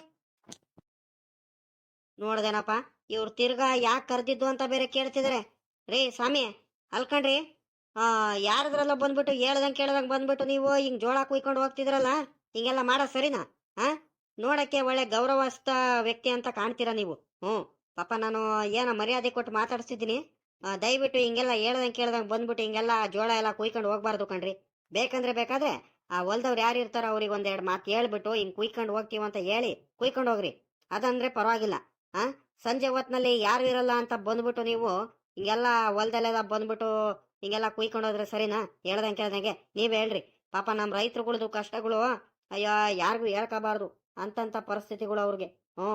ನೋಡ್ದೇನಪ್ಪ, ಇವ್ರು ತಿರ್ಗಾ ಯಾಕೆ ಕರೆದಿದ್ದು ಅಂತ ಬೇರೆ ಕೇಳ್ತಿದಾರೆ. ರೀ, ಸ್ವಾಮಿ, ಅಲ್ಕಂಡ್ರಿ. ಆ ಯಾರದ್ರಲ್ಲ ಬಂದ್ಬಿಟ್ಟು ಹೇಳ್ದಂಗೆ ಕೇಳ್ದಂಗೆ ಬಂದ್ಬಿಟ್ಟು ನೀವು ಹಿಂಗ್ ಜೋಳ ಕುಯ್ಕೊಂಡು ಹೋಗ್ತಿದ್ರಲ್ಲ, ಹಿಂಗೆಲ್ಲ ಮಾಡೋ ಸರಿನಾ? ಆ ನೋಡಕ್ಕೆ ಒಳ್ಳೆ ಗೌರವಸ್ಥ ವ್ಯಕ್ತಿ ಅಂತ ಕಾಣ್ತೀರಾ ನೀವು? ಹ್ಞೂ. ಪಾಪ ನಾನು ಏನೋ ಮರ್ಯಾದೆ ಕೊಟ್ಟು ಮಾತಾಡ್ಸಿದ್ದೀನಿ ದಯವಿಟ್ಟು ಹಿಂಗೆಲ್ಲ ಹೇಳ್ದಂಗೆ ಕೇಳ್ದಂಗೆ ಬಂದ್ಬಿಟ್ಟು ಹಿಂಗೆಲ್ಲ ಜೋಳ ಎಲ್ಲ ಕುಯ್ಕೊಂಡು ಹೋಗ್ಬಾರ್ದು ಕಣ್ರಿ. ಬೇಕಂದ್ರೆ ಬೇಕಾದ್ರೆ ಆ ಹೊಲ್ದವ್ರು ಯಾರು ಇರ್ತಾರೋ ಅವ್ರಿಗೆ ಒಂದೆರಡು ಮಾತು ಹೇಳ್ಬಿಟ್ಟು ಹಿಂಗೆ ಕುಯ್ಕೊಂಡು ಹೋಗ್ತೀವಿ ಅಂತ ಹೇಳಿ ಕುಯ್ಕೊಂಡು ಹೋಗ್ರಿ. ಅದಂದ್ರೆ ಪರವಾಗಿಲ್ಲ. ಆ ಸಂಜೆ ಹೊತ್ತಿನಲ್ಲಿ ಯಾರು ಇರಲ್ಲ ಅಂತ ಬಂದ್ಬಿಟ್ಟು ನೀವು ಹಿಂಗೆಲ್ಲ ಹೊಲ್ದಲ್ಲೆಲ್ಲ ಬಂದ್ಬಿಟ್ಟು ಹಿಂಗೆಲ್ಲ ಕುಯ್ಕೊಂಡೋದ್ರೆ ಸರಿನಾ? ಹೇಳ್ದಂಗೆ ಕೇಳ್ದಂಗೆ. ನೀವೇ ಹೇಳ್ರಿ. ಪಾಪ ನಮ್ಮ ರೈತರುಗಳದು ಕಷ್ಟಗಳು, ಅಯ್ಯೋ, ಯಾರಿಗೂ ಹೇಳ್ಕೋಬಾರ್ದು ಅಂತಂಥ ಪರಿಸ್ಥಿತಿಗಳು ಅವ್ರಿಗೆ. ಹ್ಞೂ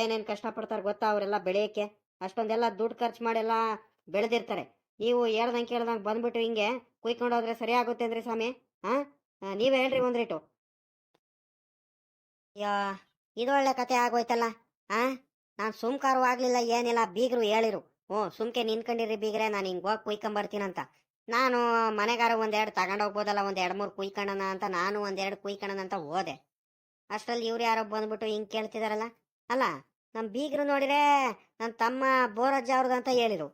ಏನೇನು ಕಷ್ಟಪಡ್ತಾರೆ ಗೊತ್ತಾ ಅವರೆಲ್ಲ ಬೆಳೆಯೋಕ್ಕೆ? ಅಷ್ಟೊಂದೆಲ್ಲ ದುಡ್ಡು ಖರ್ಚು ಮಾಡೆಲ್ಲ ಬೆಳೆದಿರ್ತಾರೆ. ನೀವು ಹೇಳ್ದಂಗೆ ಕೇಳ್ದಂಗೆ ಬಂದ್ಬಿಟ್ಟು ಹಿಂಗೆ ಕುಯ್ಕೊಂಡೋದ್ರೆ ಸರಿ ಆಗುತ್ತೆ ಅಂದ್ರಿ ಸ್ವಾಮಿ ಹಾಂ ನೀವೇ ಹೇಳ್ರಿ ಒಂದ್ ರೇಟು. ಅಯ್ಯೋ, ಇದು ಒಳ್ಳೆ ಕತೆ ಆಗೋಯ್ತಲ್ಲ ಹಾಂ ನಾನು ಸುಮ್ಕಾರು ಆಗಲಿಲ್ಲ, ಏನಿಲ್ಲ, ಬೀಗರು ಹೇಳಿರು. ಹ್ಞೂ, ಸುಮ್ಕೆ ನಿನ್ಕೊಂಡಿರಿ ಬೀಗ್ರೆ, ನಾನು ಹಿಂಗೆ ಹೋಗಿ ಕುಯ್ಕೊಂಬರ್ತೀನಂತ. ನಾನು ಮನೆಗಾರ ಒಂದೆರಡು ತಗೊಂಡೋಗ್ಬೋದಲ್ಲ ಒಂದು ಎರಡು ಮೂರು ಕುಯ್ಕೊಳ್ಳೋಣ ಅಂತ ನಾನು ಒಂದೆರಡು ಕುಯ್ಕೊಳ್ಳೋಣ ಅಂತ ಹೋದೆ. ಅಷ್ಟರಲ್ಲಿ ಇವ್ರು ಯಾರೋ ಬಂದ್ಬಿಟ್ಟು ಹಿಂಗೆ ಕೇಳ್ತಿದಾರಲ್ಲ? ಅಲ್ಲ ನಮ್ಮ ಬೀಗರು ನೋಡಿದ್ರೆ ನನ್ನ ತಮ್ಮ ಬೋರಜ್ಜ ಅವ್ರದ್ದು ಅಂತ ಹೇಳಿದ್ರು.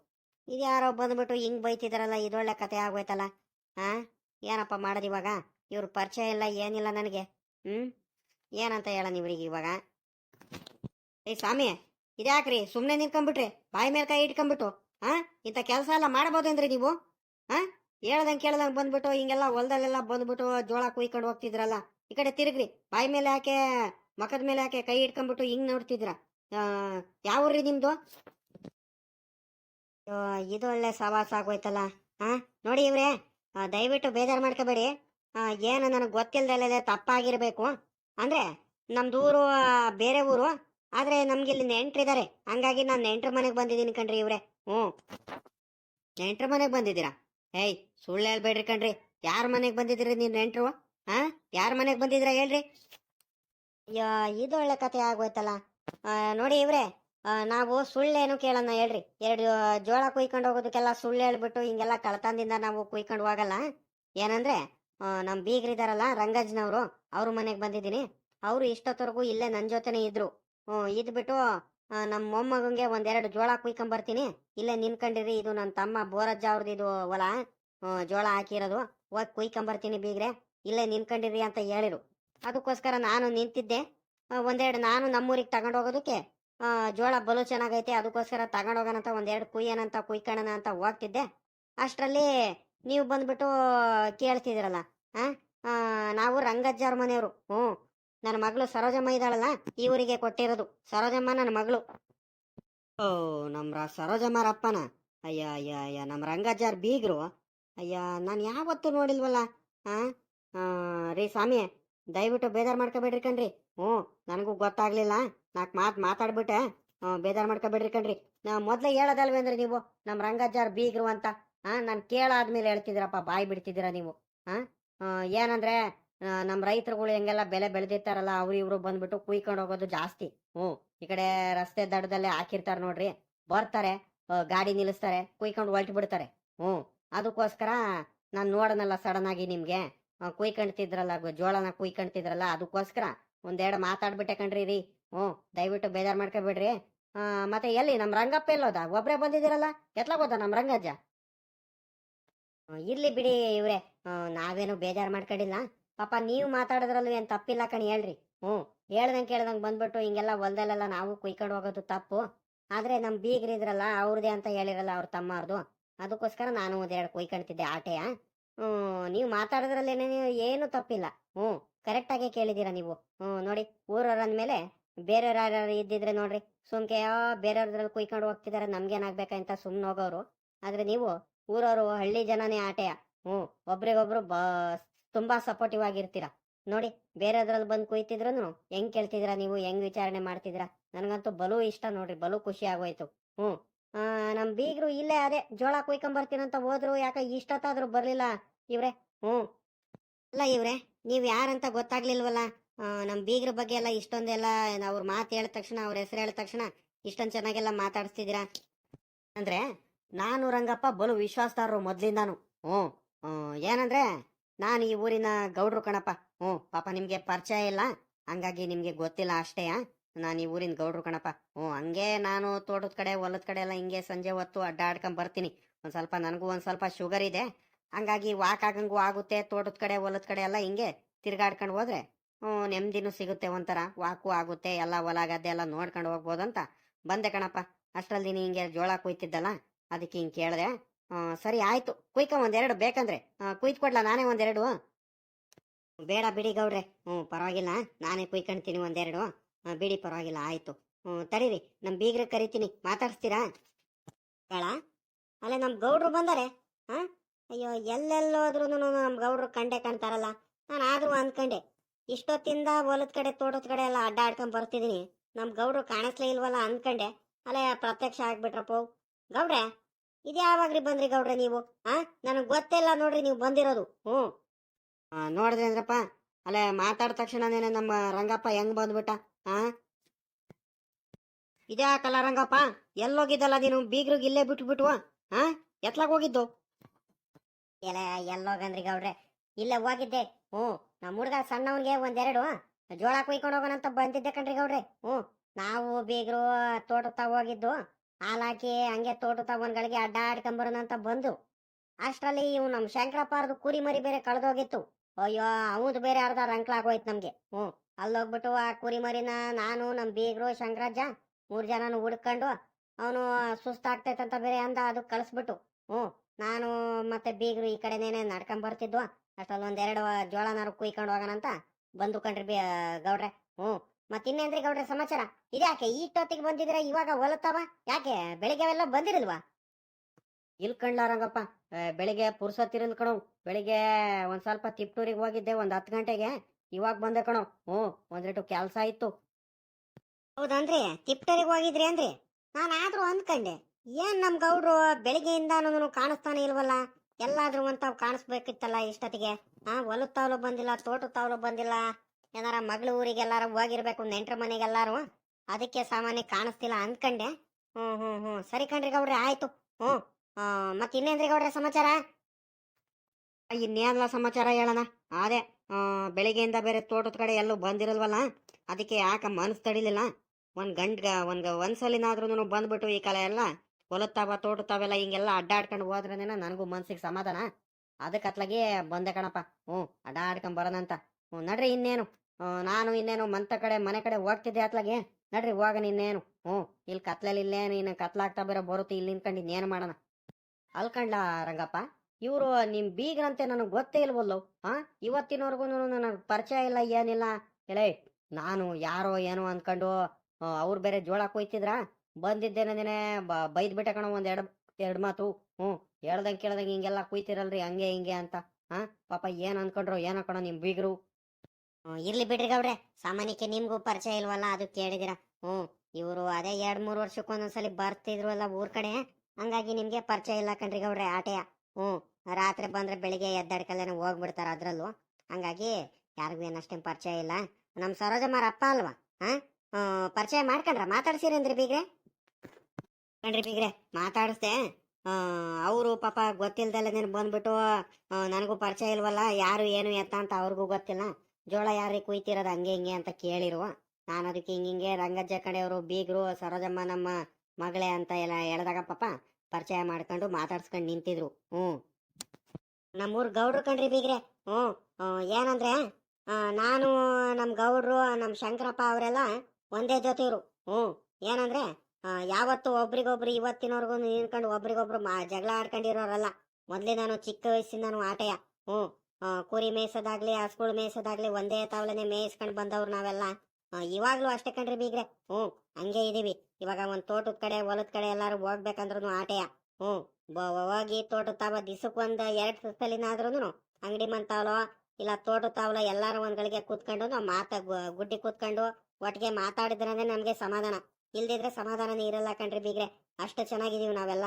ಇದು ಯಾರೋ ಬಂದ್ಬಿಟ್ಟು ಹಿಂಗೆ ಬೈತಿದಾರಲ್ಲ ಇದೊಳ್ಳೆ ಕತೆ ಆಗೋಯ್ತಲ್ಲ? ಹಾಂ ಏನಪ್ಪ ಮಾಡೋದು ಇವಾಗ? ಇವ್ರ ಪರಿಚಯ ಇಲ್ಲ, ಏನಿಲ್ಲ ನನಗೆ. ಹ್ಞೂ ಏನಂತ ಹೇಳೋಣ ಇವ್ರಿಗೆ ಇವಾಗ? ಏ, ಸ್ವಾಮಿ! ಇದ್ಯಾಕ್ರಿ ಸುಮ್ಮನೆ ನಿಂತ್ಕೊಂಡ್ಬಿಟ್ರಿ? ಬಾಯಿ ಮೇಲೆ ಕೈ ಇಟ್ಕೊಂಡ್ಬಿಟ್ಟು ಹಾ ಇಂಥ ಕೆಲಸ ಎಲ್ಲ ಮಾಡ್ಬೋದೇನ್ರಿ ನೀವು? ಹಾ ಹೇಳ್ದಂಗೆ ಕೇಳ್ದಂಗೆ ಬಂದ್ಬಿಟ್ಟು, ಹಿಂಗೆಲ್ಲ ಹೊಲ್ದಲ್ಲೆಲ್ಲ ಬಂದ್ಬಿಟ್ಟು ಜೋಳ ಕುಯ್ಕೊಂಡು ಹೋಗ್ತಿದ್ರಲ್ಲ, ಈ ಕಡೆ ತಿರುಗ್ರಿ. ಬಾಯಿ ಮೇಲೆ ಯಾಕೆ ಮಕದ ಮೇಲೆ ಯಾಕೆ ಕೈ ಇಟ್ಕೊಂಡ್ಬಿಟ್ಟು ಹಿಂಗ್ ನೋಡ್ತಿದ್ರ? ಯಾವ ಊರ್ರಿ ನಿಮ್ದು? ಇದು ಒಳ್ಳೆ ಸವಾಸ ಆಗೋಯ್ತಲ್ಲ ಹಾ ನೋಡಿ ಇವ್ರೆ ದಯವಿಟ್ಟು ಬೇಜಾರು ಮಾಡ್ಕೋಬೇಡಿ. ಏನು ನನಗೆ ಗೊತ್ತಿಲ್ದಲ್ಲದೆ ತಪ್ಪಾಗಿರ್ಬೇಕು. ಅಂದ್ರೆ ನಮ್ದು ಊರು ಬೇರೆ ಊರು ಆದ್ರೆ ನಮ್ಗೆ ಇಲ್ಲಿ ನೆಂಟ್ರಿದ್ದಾರೆ ಹಂಗಾಗಿ ನಾನು ನೆಂಟ್ರ ಮನೆಗೆ ಬಂದಿದ್ದೀನಿ ಕಣ್ರಿ ಇವ್ರೆ. ಹ್ಞೂ ನೆಂಟ್ರ ಮನೆಗೆ ಬಂದಿದ್ದೀರಾ? ಏಯ್, ಸುಳ್ಳು ಹೇಳ್ಬೇಡ್ರಿ ಕಣ್ರಿ. ಯಾರ ಮನೆಗೆ ಬಂದಿದ್ದೀರಿ ನೀವು ನೆಂಟ್ರು ಹಾ ಯಾರ ಮನೆಗೆ ಬಂದಿದ್ದೀರಾ ಹೇಳ್ರಿ. ಅಯ್ಯೋ, ಇದು ಒಳ್ಳೆ ಕತೆ ಆಗೋಯ್ತಲ್ಲ. ನೋಡಿ ಇವ್ರೆ ನಾವು ಸುಳ್ಳೇನು ಕೇಳೋಣ ಹೇಳ್ರಿ. ಎರಡು ಜೋಳ ಕುಯ್ಕೊಂಡು ಹೋಗೋದಕ್ಕೆಲ್ಲ ಸುಳ್ಳು ಹೇಳ್ಬಿಟ್ಟು ಹಿಂಗೆಲ್ಲ ಕಳ್ತನದಿಂದ ನಾವು ಕುಯ್ಕೊಂಡು ಹೋಗಲ್ಲ. ಏನಂದ್ರೆ ನಮ್ಮ ಬೀಗ್ರಿದಾರಲ್ಲ ರಂಗಜ್ನವರು, ಅವ್ರ ಮನೆಗೆ ಬಂದಿದ್ದೀನಿ. ಅವರು ಇಷ್ಟೊತ್ತವರೆಗೂ ಇಲ್ಲೇ ನನ್ನ ಜೊತೆನೇ ಇದ್ರು. ಹ್ಞೂ ಇದ್ಬಿಟ್ಟು ನಮ್ ನಮ್ಮ ಮೊಮ್ಮಗಂಗೆ ಒಂದೆರಡು ಜೋಳ ಕುಯ್ಕೊಂಡ್ ಬರ್ತೀನಿ. ಇಲ್ಲೇ ನಿನ್ಕಂಡಿರಿ ಇದು ನನ್ನ ತಮ್ಮ ಬೋರಜ್ಜ ಅವ್ರದ್ದು ಇದು ಹೊಲ. ಜೋಳ ಹಾಕಿರೋದು. ಹೋಗಿ ಕುಯ್ಕೊಂಬರ್ತೀನಿ ಬೀಗ್ರೆ. ಇಲ್ಲೇ ನಿನ್ಕಂಡಿರಿ ಅಂತ ಹೇಳಿರು. ಅದಕ್ಕೋಸ್ಕರ ನಾನು ನಿಂತಿದ್ದೆ. ಒಂದೆರಡು ನಾನು ನಮ್ಮೂರಿಗೆ ತಗೊಂಡು ಹೋಗೋದಕ್ಕೆ ಜೋಳ ಬಲು ಚೆನ್ನಾಗೈತೆ ಅದಕ್ಕೋಸ್ಕರ ತಗೊಂಡು ಹೋಗೋಣಂತ ಒಂದೆರಡು ಕುಯ್ಯನಂತ ಕುಯ್ಕೊಳ್ಳೋಣ ಅಂತ ಹೋಗ್ತಿದ್ದೆ. ಅಷ್ಟರಲ್ಲಿ ನೀವು ಬಂದ್ಬಿಟ್ಟು ಕೇಳ್ತಿದ್ದೀರಲ್ಲ ಆ, ನಾವು ರಂಗಜ್ಜ ಮನೆಯವರು. ಹ್ಞೂ ನನ್ನ ಮಗಳು ಸರೋಜಮ್ಮ ಇದ್ದಾಳಲ್ಲ ಈ ಊರಿಗೆ ಕೊಟ್ಟಿರೋದು. ಸರೋಜಮ್ಮ ನನ್ನ ಮಗಳು. ಓ ನಮ್ಮ ಸರೋಜಮ್ಮರಪ್ಪನ. ಅಯ್ಯ ಅಯ್ಯ ಅಯ್ಯ ನಮ್ಮ ರಂಗಜ್ಜಾರ್ ಬೀಗರು. ಅಯ್ಯ, ನಾನು ಯಾವತ್ತೂ ನೋಡಿಲ್ವಲ್ಲ? ಹಾಂ ರೀ ಸ್ವಾಮಿ, ದಯವಿಟ್ಟು ಬೇಜಾರು ಮಾಡ್ಕೋಬೇಡ್ರಿ ಕಣ್ರಿ. ಹ್ಞೂ, ನನಗೂ ಗೊತ್ತಾಗ್ಲಿಲ್ಲ. ನಾಲ್ಕು ಮಾತು ಮಾತಾಡ್ಬಿಟ್ಟೆ. ಹ್ಞೂ, ಬೇಜಾರು ಮಾಡ್ಕೋಬೇಡ್ರಿ ಕಣ್ರಿ. ನಾ ಮೊದಲೇ ಹೇಳೋದಲ್ವೇಂದ್ರಿ ನೀವು ನಮ್ಮ ರಂಗಜ್ಜಾರ್ ಬೀಗರು ಅಂತ. ಹಾಂ ನಾನು ಕೇಳಾದ್ಮೇಲೆ ಹೇಳ್ತಿದ್ದೀರಪ್ಪ, ಬಾಯಿ ಬಿಡ್ತಿದ್ದೀರಾ ನೀವು? ಹಾಂ ಏನಂದ್ರೆ ನಮ್ಮ ರೈತರುಗಳು ಹೆಂಗೆಲ್ಲ ಬೆಲೆ ಬೆಳೆದಿರ್ತಾರಲ್ಲ, ಅವ್ರು ಇವರು ಬಂದ್ಬಿಟ್ಟು ಕುಯ್ಕೊಂಡು ಹೋಗೋದು ಜಾಸ್ತಿ. ಹ್ಞೂ, ಈ ಕಡೆ ರಸ್ತೆ ದಡದಲ್ಲೇ ಹಾಕಿರ್ತಾರೆ ನೋಡ್ರಿ. ಬರ್ತಾರೆ ಗಾಡಿ ನಿಲ್ಲಿಸ್ತಾರೆ, ಕುಯ್ಕೊಂಡು ಹೊಲ್ಟ್ ಬಿಡ್ತಾರೆ ಹ್ಞೂ, ಅದಕ್ಕೋಸ್ಕರ ನಾನು ನೋಡನಲ್ಲ ಸಡನ್ ಆಗಿ ನಿಮಗೆ. ಕುಯ್ಕೊಂಡ್ತಿದ್ರಲ್ಲ ಜೋಳನ ಕುಯ್ಕೊಂಡ್ತಿದ್ರಲ್ಲ, ಅದಕ್ಕೋಸ್ಕರ ಒಂದೆರಡು ಮಾತಾಡ್ಬಿಟ್ಟೆ ಕಣ್ರಿ ರೀ. ಹ್ಞೂ, ದಯವಿಟ್ಟು ಬೇಜಾರು ಮಾಡ್ಕೊಬೇಡ್ರಿ. ಮತ್ತೆ ಎಲ್ಲಿ ನಮ್ಮ ರಂಗಪ್ಪ ಎಲ್ಲೋದ? ಒಬ್ರೇ ಬಂದಿದ್ದೀರಲ್ಲ? ಎತ್ಲಾಗೋದ ನಮ್ಮ ರಂಗಜ್ಜ? ಇರ್ಲಿ ಬಿಡಿ ಇವ್ರೆ. ನಾವೇನು ಬೇಜಾರು ಮಾಡ್ಕೊಂಡಿಲ್ಲ. ಪಾಪ ನೀವು ಮಾತಾಡೋದ್ರಲ್ಲೂ ಏನು ತಪ್ಪಿಲ್ಲ ಕಣಿ, ಹೇಳ್ರಿ. ಹ್ಞೂ, ಹೇಳ್ದಂಗೆ ಕೇಳ್ದಂಗೆ ಬಂದ್ಬಿಟ್ಟು ಹಿಂಗೆಲ್ಲ ಹೊಲ್ದಲ್ಲೆಲ್ಲ ನಾವು ಕುಯ್ಕೊಂಡು ಹೋಗೋದು ತಪ್ಪು. ಆದ್ರೆ ನಮ್ಮ ಬೀಗ್ರಿದ್ರಲ್ಲ ಅವ್ರದೇ ಅಂತ ಹೇಳಿರಲ್ಲ ಅವ್ರ ತಮ್ಮವ್ರದು ಅದಕ್ಕೋಸ್ಕರ ನಾನು ಒಂದೆರಡು ಕುಯ್ಕೊಂತಿದ್ದೆ ಆಟೆಯ ಹ್ಞೂ, ನೀವು ಮಾತಾಡೋದ್ರಲ್ಲೇನೇ ಏನು ತಪ್ಪಿಲ್ಲ. ಹ್ಞೂ ಕರೆಕ್ಟಾಗಿ ಕೇಳಿದ್ದೀರಾ ನೀವು. ಹ್ಞೂ, ನೋಡಿ, ಊರವ್ರ ಅಂದಮೇಲೆ ಬೇರೆಯವ್ರು ಯಾರು ಇದ್ದಿದ್ರೆ ನೋಡ್ರಿ, ಸುಮ್ಕೆ ಬೇರೆಯವ್ರದ್ರಲ್ಲಿ ಕುಯ್ಕೊಂಡು ಹೋಗ್ತಿದಾರೆ ನಮ್ಗೇನಾಗ್ಬೇಕಂತ ಸುಮ್ಮನೆ ಹೋಗೋರು. ಆದ್ರೆ ನೀವು ಊರವರು ಹಳ್ಳಿ ಜನನೇ ಆಟೆಯ. ಹ್ಞೂ, ಒಬ್ರಿಗೊಬ್ರು ಬ ತುಂಬಾ ಸಪೋರ್ಟಿವ್ ಆಗಿರ್ತೀರಾ. ನೋಡಿ, ಬೇರೆದ್ರಲ್ಲಿ ಬಂದು ಕುಯ್ತಿದ್ರು ಹೆಂಗ್ ಕೇಳ್ತಿದ್ರಾ ನೀವು, ಹೆಂಗ್ ವಿಚಾರಣೆ ಮಾಡ್ತಿದ್ರಾ? ನನಗಂತೂ ಬಲು ಇಷ್ಟ ನೋಡ್ರಿ, ಬಲು ಖುಷಿ ಆಗೋಯ್ತು. ಹ್ಞೂ ನಮ್ ಬೀಗ್ರು ಇಲ್ಲೇ ಅದೇ ಜೋಳ ಕುಯ್ಕೊಂಬರ್ತೀನಂತ ಹೋದ್ರು, ಯಾಕೆ ಇಷ್ಟತ್ತಾದ್ರೂ ಬರ್ಲಿಲ್ಲ ಇವ್ರೆ. ಹ್ಞೂ ಅಲ್ಲ ಇವ್ರೆ, ನೀವು ಯಾರಂತ ಗೊತ್ತಾಗ್ಲಿಲ್ವಲ್ಲ? ನಮ್ಮ ನಮ್ ಬೀಗ್ರ ಬಗ್ಗೆ ಎಲ್ಲ ಇಷ್ಟೊಂದೆಲ್ಲ ಅವ್ರ ಮಾತು ಹೇಳಿದ ತಕ್ಷಣ, ಅವ್ರ ಹೆಸರು ಹೇಳಿದ ತಕ್ಷಣ ಇಷ್ಟೊಂದು ಚೆನ್ನಾಗೆಲ್ಲ ಮಾತಾಡಿಸ್ತಿದ್ದೀರಾ ಅಂದ್ರೆ ನಾನು ರಂಗಪ್ಪ ಬಲು ವಿಶ್ವಾಸದಾರರು ಮೊದ್ಲಿಂದಾನು. ಹ್ಞೂ ಏನಂದ್ರೆ ನಾನು ಈ ಊರಿನ ಗೌಡ್ರು ಕಣಪ್ಪ. ಹ್ಞೂ, ಪಾಪ ನಿಮಗೆ ಪರಿಚಯ ಇಲ್ಲ. ಹಂಗಾಗಿ ನಿಮಗೆ ಗೊತ್ತಿಲ್ಲ ಅಷ್ಟೇ ನಾನು ಈ ಊರಿನ ಗೌಡ್ರು ಕಣಪ್ಪ. ಹ್ಞೂ, ಹಂಗೆ ನಾನು ತೋಟದ ಕಡೆ, ಹೊಲದ ಕಡೆ ಎಲ್ಲ ಹಿಂಗೆ ಸಂಜೆ ಹೊತ್ತು ಅಡ್ಡಾಡ್ಕೊಂಡು ಬರ್ತೀನಿ. ಒಂದು ಸ್ವಲ್ಪ ನನಗೂ ಒಂದು ಸ್ವಲ್ಪ ಶುಗರ್ ಇದೆ. ಹಂಗಾಗಿ ವಾಕ್ ಆಗಂಗೂ ಆಗುತ್ತೆ, ತೋಟದ ಕಡೆ, ಹೊಲದ ಕಡೆ ಎಲ್ಲ ಹಿಂಗೆ ತಿರ್ಗಾಡ್ಕೊಂಡು ಹೋದ್ರೆ, ಹ್ಞೂ, ನೆಮ್ಮದಿನೂ ಸಿಗುತ್ತೆ ಒಂಥರ. ವಾಕು ಆಗುತ್ತೆ, ಎಲ್ಲ ಹೊಲ ಗದ್ದೆ ಎಲ್ಲ ನೋಡ್ಕೊಂಡು ಹೋಗ್ಬೋದಂತ. ಬಂದೆ ಕಣಪ್ಪ. ಅಷ್ಟರಲ್ಲಿ ನೀನು ಹಿಂಗೆ ಜೋಳ ಕೊಯ್ತಿದ್ದಲ್ಲ, ಅದಕ್ಕೆ ಹಿಂಗೆ ಕೇಳಿದೆ. ಸರಿ ಆಯ್ತು. ಕುಯ್ಕ ಒಂದೆರಡು ಬೇಕಂದ್ರೆ. ಕುಯ್ದು ಕೊಡ್ಲಾ? ನಾನೇ ಒಂದೆರಡು. ಬೇಡ ಬಿಡಿ ಗೌಡ್ರೆ. ಹ್ಞೂ ಪರವಾಗಿಲ್ಲ. ನಾನೇ ಕುಯ್ಕೊಂತೀನಿ ಒಂದೆರಡು. ಬಿಡಿ, ಪರವಾಗಿಲ್ಲ. ಆಯ್ತು. ಹ್ಞೂ ತಡೀರಿ. ನಮ್ಮ ಬೀಗ್ರ ಕರಿತೀನಿ. ಮಾತಾಡಿಸ್ತೀರಾ? ಬೇಡ. ಅಲ್ಲೇ ನಮ್ಮ ಗೌಡ್ರು ಬಂದಾರೆ. ಹಾಂ ಅಯ್ಯೋ ಎಲ್ಲೆಲ್ಲೋದ್ರೂ ನಮ್ಮ ಗೌಡ್ರು ಕಂಡೆ ಕಾಣ್ತಾರಲ್ಲ. ನಾನು ಆದರೂ ಅನ್ಕಂಡೆ. ಇಷ್ಟೊತ್ತಿಂದ ಹೊಲದ ಕಡೆ, ತೋಟದ ಕಡೆ ಎಲ್ಲ ಅಡ್ಡಾಡ್ಕೊಂಡು ಬರ್ತಿದ್ದೀನಿ ನಮ್ಮ ಗೌಡ್ರು ಕಾಣಿಸ್ಲೇ ಇಲ್ವಲ್ಲ ಅಂದ್ಕೊಂಡೆ ಅಲ್ಲೇ ಪ್ರತ್ಯಕ್ಷ ಆಗ್ಬಿಟ್ರಪ್ಪ. ಗೌಡ್ರೆ ಇದು ಯಾವಾಗ್ರಿ ಬಂದ್ರಿ ಗೌಡ್ರೆ ನೀವು? ಆ? ನನಗೆ ಗೊತ್ತಿಲ್ಲ ನೋಡ್ರಿ ನೀವು ಬಂದಿರೋದು. ಹ್ಞೂ. ನೋಡಿದ್ರಿ ಅಂದ್ರಪ್ಪ. ಅಲ್ಲೇ ಮಾತಾಡಿದ ತಕ್ಷಣನೇ ನಮ್ಮ ರಂಗಪ್ಪ ಹೆಂಗ್ ಬಂದ್ಬಿಟ್ಟ? ಆ? ಇದ್ಯಾಕಲ್ಲ ರಂಗಪ್ಪ? ಎಲ್ಲೋಗಿದ್ದಲ್ಲ ನೀನು? ಬೀಗ್ರಿಗೆ ಇಲ್ಲೇ ಬಿಟ್ಬಿಟ್ವ? ಹಾ ಎತ್ಲಾಗ ಹೋಗಿದ್ದು? ಎಲ್ಲ ಎಲ್ಲೋಗಂದ್ರಿ ಗೌಡ್ರೆ. ಇಲ್ಲೇ ಹೋಗಿದ್ದೆ. ಹ್ಞೂ. ನಮ್ಮ ಹುಡುಗ ಸಣ್ಣವನ್ಗೆ ಒಂದೆರಡು, ಜೋಳ ಕುಯ್ಕೊಂಡು ಹೋಗೋಣಂತ ಬಂದಿದ್ದೆ ಕಣ್ರಿ ಗೌಡ್ರೆ. ಹ್ಞೂ. ನಾವು ಬೀಗರು ತೋಟ ಹೋಗಿದ್ದು. ಹಾಲಾಕಿ ಹಂಗೆ ತೋಟ ತಾವನ್ಗಳಿಗೆ ಅಡ್ಡಾಡ್ಕೊಂಬರೋಣ ಅಂತ ಬಂದು, ಅಷ್ಟರಲ್ಲಿ ಇವು ನಮ್ಮ ಶಂಕರಪ್ಪಾರ್ದು ಕುರಿ ಮರಿ ಬೇರೆ ಕಳೆದೋಗಿತ್ತು. ಅಯ್ಯೋ ಅವದು ಬೇರೆ ಅರ್ಧ ರಂಕ್ಲಾಗೋಯ್ತು ನಮ್ಗೆ. ಹ್ಞೂ, ಅಲ್ಲೋಗ್ಬಿಟ್ಟು ಆ ಕುರಿ ಮರಿನ ನಾನು ನಮ್ಮ ಬೀಗರು ಶಂಕರಾಜ ಮೂರು ಜನನು ಹುಡ್ಕೊಂಡು, ಅವನು ಸುಸ್ತಾಗ್ತೈತಂತ ಬೇರೆ ಅಂದ, ಅದು ಕಳಿಸ್ಬಿಟ್ಟು, ಹ್ಞೂ, ನಾನು ಮತ್ತೆ ಬೀಗರು ಈ ಕಡೆನೇನೆ ನಡ್ಕೊಂಡ್ ಬರ್ತಿದ್ವು. ಅಷ್ಟ್ರಲ್ಲಿ ಒಂದೆರಡು ಜೋಳನಾರು ಕುಯ್ಕೊಂಡು ಹೋಗೋಣಂತ ಬಂದು ಕಂಡ್ರಿ ಬಿ, ಗೌಡ್ರೆ, ಹ್ಞೂ ಮತ್ತೆ ಗೌಡ್ರ ಗೌಡ್ರೆ ಸಮಾಚಾರ? ಇದ್ಯಾಕೆ? ಈ ಇಷ್ಟೊತ್ತಿಗೆ ಬಂದಿದ್ರೆ ಇವಾಗ ಹೊಲತ್ತವ? ಯಾಕೆ? ಬೆಳಿಗ್ಗೆ ಅವೆಲ್ಲ ಬಂದಿರಲ್ವಾ? ಇಲ್ ಕಣ್ಲಾರಂಗಪ್ಪ ಬೆಳಿಗ್ಗೆ ಪುರ್ಸತ್ತಿರಲ್ ಕಣೋ. ಬೆಳಿಗ್ಗೆ ಒಂದ್ ಸ್ವಲ್ಪ ತಿಪ್ಟೂರಿಗೆ ಹೋಗಿದ್ದೆ ಒಂದ್ ಹತ್ತು ಗಂಟೆಗೆ. ಇವಾಗ ಬಂದೆ ಕಣೋ. ಹ್ಞೂ ಒಂದ್ರೆಟು ಕೆಲಸ ಇತ್ತು. ಹೌದನ್ರಿ? ತಿಪ್ಟೂರಿಗೆ ಹೋಗಿದ್ರಿ ಅಂದ್ರಿ? ನಾನು ಆದ್ರೂ ಅಂದ್ಕಂಡೆ. ಏನ್ ನಮ್ ಗೌಡ್ರು ಬೆಳಿಗ್ಗೆಯಿಂದ ಕಾಣಿಸ್ತಾನೆ ಇಲ್ವಲ್ಲ? ಎಲ್ಲಾದ್ರೂ ಒಂದ್ ತಾವ್ ಕಾಣಿಸ್ಬೇಕಿತ್ತಲ್ಲ ಇಷ್ಟೊತ್ತಿಗೆ? ಹಾ ತಾವ್ಲು ಬಂದಿಲ್ಲ ತೋಟದ ತಾವ್ಲು ಬಂದಿಲ್ಲ. ಏನಾರ ಮಗಳ ಊರಿಗೆಲ್ಲಾರ ಹೋಗಿರ್ಬೇಕು, ನೆಂಟ್ರ ಮನೆಗೆಲ್ಲಾರು ಅದಕ್ಕೆ ಸಾಮಾನ್ಯ ಕಾಣಿಸ್ತಿಲ್ಲ ಅಂದ್ಕಂಡೆ. ಹ್ಮ್ ಹ್ಮ್ ಹ್ಮ್. ಸರಿ ಕಣ್ರಿ ಗೌಡ್ರೆ, ಆಯ್ತು. ಹ್ಮ್. ಮತ್ತೆ ಮತ್ ಇನ್ನೇನ್ರಿ ಗೌಡ್ರೆ ಸಮಾಚಾರ? ಇನ್ನೇನಲ್ಲ ಸಮಾಚಾರ ಹೇಳಣ. ಅದೇ ಬೆಳಿಗ್ಗೆಯಿಂದ ಬೇರೆ ತೋಟದ ಕಡೆ ಎಲ್ಲೂ ಬಂದಿರಲ್ವಲ್ಲ? ಅದಕ್ಕೆ ಯಾಕ ಮನಸ್ಸು ತಡಿಲಿಲ್ಲ? ಒಂದ್ ಗಂಟ್ಗ, ಒಂದ್ ಒಂದ್ಸಲಿನಾದ್ರೂ ಬಂದ್ಬಿಟ್ಟು ಈ ಕಲೆ ಎಲ್ಲ, ಹೊಲತ್ತಾವ ತೋಟತಾವೆಲ್ಲ ತೋಟ ತಾವೆಲ್ಲ ಹಿಂಗೆಲ್ಲ ಅಡ್ಡಾಡ್ಕೊಂಡು ಹೋದ್ರೆ ನನಗೂ ಮನ್ಸಿಗೆ ಸಮಾಧಾನ? ಅದಕ್ಕೆ ಅತ್ಲಾಗೆ ಬಂದೆ ಕಣಪ್ಪ. ಹ್ಞೂ ಅಡ್ಡಾಡ್ಕೊಂಡ್ ಬರೋಣಂತ. ಹ್ಞೂ ನಡ್ರಿ ಇನ್ನೇನು. ನಾನು ಇನ್ನೇನು ಮಂತ ಕಡೆ, ಮನೆ ಕಡೆ ಹೋಗ್ತಿದ್ದೆ ಅತ್ಲಾಗೆ. ನಡ್ರಿ, ಹೋಗ ಇನ್ನೇನು ಹ್ಞೂ, ಇಲ್ಲಿ ಕತ್ಲಲ್ಲಿ ಇಲ್ಲೇ, ನೀನು ಕತ್ಲಾಗ್ತಾ ಬೇರೆ ಬರುತ್ತೆ, ಇಲ್ಲಿ ನಿಂತ್ಕೊಂಡು ಇನ್ನೇನು ಮಾಡೋಣ. ಅಲ್ಕಂಡ್ಲ ರಂಗಪ್ಪ, ಇವರು ನಿಮ್ಮ ಬೀಗ್ರಂತೆ ನನಗೆ ಗೊತ್ತೇ ಇಲ್ವಲ್ಲೋ? ಹಾ, ಇವತ್ತಿನವರೆಗೂ ನನಗೆ ಪರಿಚಯ ಇಲ್ಲ, ಏನಿಲ್ಲ. ಹೇಳೇ ನಾನು ಯಾರೋ ಏನೋ ಅಂದ್ಕೊಂಡು ಅವ್ರು ಬೇರೆ ಜೋಳ ಕೊಯ್ತಿದ್ರ? ಬಂದಿದ್ದೇನೆ ಬೈದ್ ಬಿಟ್ಟೆ ಕಣ ಒಂದು ಎರಡು ಎರಡು ಮಾತು. ಹ್ಞೂ, ಹೇಳ್ದಂಗೆ ಕೇಳ್ದಂಗೆ ಹಿಂಗೆಲ್ಲ ಕುಯ್ತಿರಲ್ರಿ, ಹಂಗೆ, ಹಿಂಗೆ ಅಂತ. ಹಾ, ಪಾಪ ಏನು ಅನ್ಕೊಂಡ್ರು, ಏನೋ ಕಣ ನಿಮ್ಮ ಬೀಗ್ರು. ಇರ್ಲಿ ಬಿಡ್ರಿ ಗೌಡ್ರೆ. ಸಾಮಾನ್ಯಕ್ಕೆ ನಿಮ್ಗೂ ಪರಿಚಯ ಇಲ್ವಲ್ಲ, ಅದು ಕೇಳಿದಿರ. ಹ್ಞೂ, ಇವರು ಅದೇ ಎರಡ್ ಮೂರ್ ವರ್ಷಕ್ಕೆ ಒಂದೊಂದ್ಸಲಿ ಬರ್ತಿದ್ರು ಅಲ್ಲ ಊರ್ ಕಡೆ. ಹಂಗಾಗಿ ನಿಮ್ಗೆ ಪರಿಚಯ ಇಲ್ಲ ಕಣ್ರಿ ಗೌಡ್ರೆ, ಆಟೆಯ. ಹ್ಞೂ, ರಾತ್ರಿ ಬಂದ್ರೆ ಬೆಳಿಗ್ಗೆ ಎದ್ದಾಡ್ಕಲ್ಲೇನೆ ಹೋಗ್ಬಿಡ್ತಾರ ಅದ್ರಲ್ಲೂ. ಹಂಗಾಗಿ ಯಾರಿಗೂ ಏನಷ್ಟೇ ಪರಿಚಯ ಇಲ್ಲ. ನಮ್ ಸರೋಜಮ್ಮರ ಅಪ್ಪ ಅಲ್ವಾ? ಹ? ಪರಿಚಯ ಮಾಡ್ಕೊಂಡ್ರ? ಮಾತಾಡ್ಸಿರೇನ್ರಿ ಬೀಗ್ರೆ? ಕಣ್ರಿ ಬೀಗ್ರೆ, ಮಾತಾಡಿಸ್ದೆ. ಅವರು ಪಾಪ ಗೊತ್ತಿಲ್ದಲ್ಲೇ ಬಂದ್ಬಿಟ್ಟು ನನಗೂ ಪರಿಚಯ ಇಲ್ವಲ್ಲ, ಯಾರು ಏನು ಎತ್ತ ಅಂತ ಅವ್ರಿಗೂ ಗೊತ್ತಿಲ್ಲ. ಜೋಳ ಯಾರಿಗೆ ಕುಯ್ತಿರೋದು ಹಂಗೆ ಹಿಂಗೆ ಅಂತ ಕೇಳಿರುವ ನಾನು ಅದಕ್ಕೆ ಹಿಂಗೆ ಹಿಂಗೆ ರಂಗಜ್ಜ ಕಡೆಯವರು, ಬೀಗರು, ಸರೋಜಮ್ಮ ನಮ್ಮ ಮಗಳೇ ಅಂತ ಎಲ್ಲ ಹೇಳ್ದಾಗ ಪಾಪ ಪರಿಚಯ ಮಾಡ್ಕೊಂಡು ಮಾತಾಡ್ಸ್ಕೊಂಡು ನಿಂತಿದ್ರು. ಹ್ಞೂ. ನಮ್ಮೂರು ಗೌಡ್ರು ಕಣ್ರಿ ಬೀಗ್ರೆ. ಹ್ಞೂ. ಏನಂದ್ರೆ ನಾನು ನಮ್ಮ ಗೌಡ್ರು ನಮ್ಮ ಶಂಕರಪ್ಪ ಅವರೆಲ್ಲ ಒಂದೇ ಜೊತೆ ಜೊತೆಯವರು ಹ್ಞೂ. ಏನಂದ್ರೆ ಯಾವತ್ತು ಒಬ್ರಿಗೊಬ್ರು ಇವತ್ತಿನವರೆಗೂ ನಿಂತ್ಕೊಂಡು ಒಬ್ರಿಗೊಬ್ರು ಜಗಳ ಆಡ್ಕೊಂಡಿರೋರಲ್ಲ. ಮೊದಲೇ ನಾನು ಚಿಕ್ಕ ವಯಸ್ಸಿಂದನೂ ಆಟೆಯ. ಹ್ಞೂ. ಕುರಿ ಮೇಯಿಸೋದಾಗ್ಲಿ, ಹಸುಗಳು ಮೇಯಿಸೋದಾಗ್ಲಿ ಒಂದೇ ತಾವಲನೆ ಮೇಯಿಸ್ಕೊಂಡು ಬಂದವ್ರು ನಾವೆಲ್ಲ. ಇವಾಗ್ಲೂ ಅಷ್ಟೇ ಕಣ್ರಿ ಬೀಗ್ರೆ. ಹ್ಞೂ, ಹಂಗೆ ಇದೀವಿ. ಇವಾಗ ಒಂದು ತೋಟದ ಕಡೆ, ಹೊಲದ ಕಡೆ ಎಲ್ಲರೂ ಹೋಗ್ಬೇಕಂದ್ರೂ ಆಟೆಯ. ಹ್ಞೂ ಹೋಗಿ ತೋಟದ ತಾವ ದಿಸಕ್ಕೆ ಒಂದು ಎರಡು ಸಲಿನಾದ್ರೂ ಅಂಗಡಿ ಮಂತಾವಲೋ ಇಲ್ಲ ತೋಟದ ತಾವಲ ಎಲ್ಲಾರು ಒಂದ್ಗಳಿಗೆ ಕೂತ್ಕೊಂಡು ಮಾತ ಗುಡ್ಡಿ ಕೂತ್ಕೊಂಡು ಒಟ್ಟಿಗೆ ಮಾತಾಡಿದ್ರೆ ನಮಗೆ ಸಮಾಧಾನ. ಇಲ್ದಿದ್ರೆ ಸಮಾಧಾನನೇ ಇರಲ್ಲ ಕಣ್ರಿ ಬೀಗ್ರೆ. ಅಷ್ಟು ಚೆನ್ನಾಗಿದೀವಿ ನಾವೆಲ್ಲ.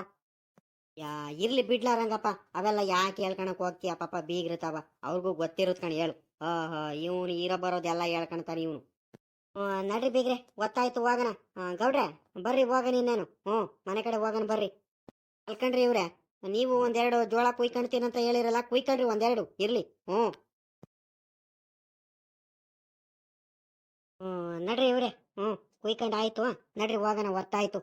ಯಾ, ಇರ್ಲಿ ಬಿಡ್ಲಾ ರಂಗಪ್ಪ ಅವೆಲ್ಲ ಯಾಕೆ ಹೇಳ್ಕೊಳಕ್ ಹೋಗ್ತೀಯ ಪಾಪ ಬೀಗಿರ್ತಾವ. ಅವ್ರಿಗೂ ಗೊತ್ತಿರುತ್ ಕಣ ಹೇಳು. ಹಾ ಹಾ ಇವನು ಇರೋ ಬರೋದೆಲ್ಲ ಹೇಳ್ಕೊಂತಾನೆ ಇವನು. ನಡ್ರಿ ಬೀಗ್ರೆ ಗೊತ್ತಾಯ್ತು ಹೋಗಣ. ಗೌಡ್ರೆ, ಬರ್ರಿ ಹೋಗಣ ಇನ್ನೇನು. ಹ್ಞೂ, ಮನೆ ಕಡೆ ಹೋಗಣ ಬರ್ರಿ. ಅಲ್ಕಂಡ್ರಿ ಇವ್ರೆ, ನೀವು ಒಂದೆರಡು ಜೋಳ ಕುಯ್ಕೊಂಡ್ತೀನಂತ ಹೇಳಿರಲ್ಲ ಕುಯ್ಕೊಂಡ್ರಿ ಒಂದೆರಡು, ಇರ್ಲಿ. ಹ್ಞೂ. ನಡ್ರಿ ಇವ್ರೆ. ಹ್ಞೂ, ಕುಯ್ಕೊಂಡ್ ಆಯ್ತು. ನಡ್ರಿ ಹೋಗಣ, ಒತ್ತಾಯ್ತು.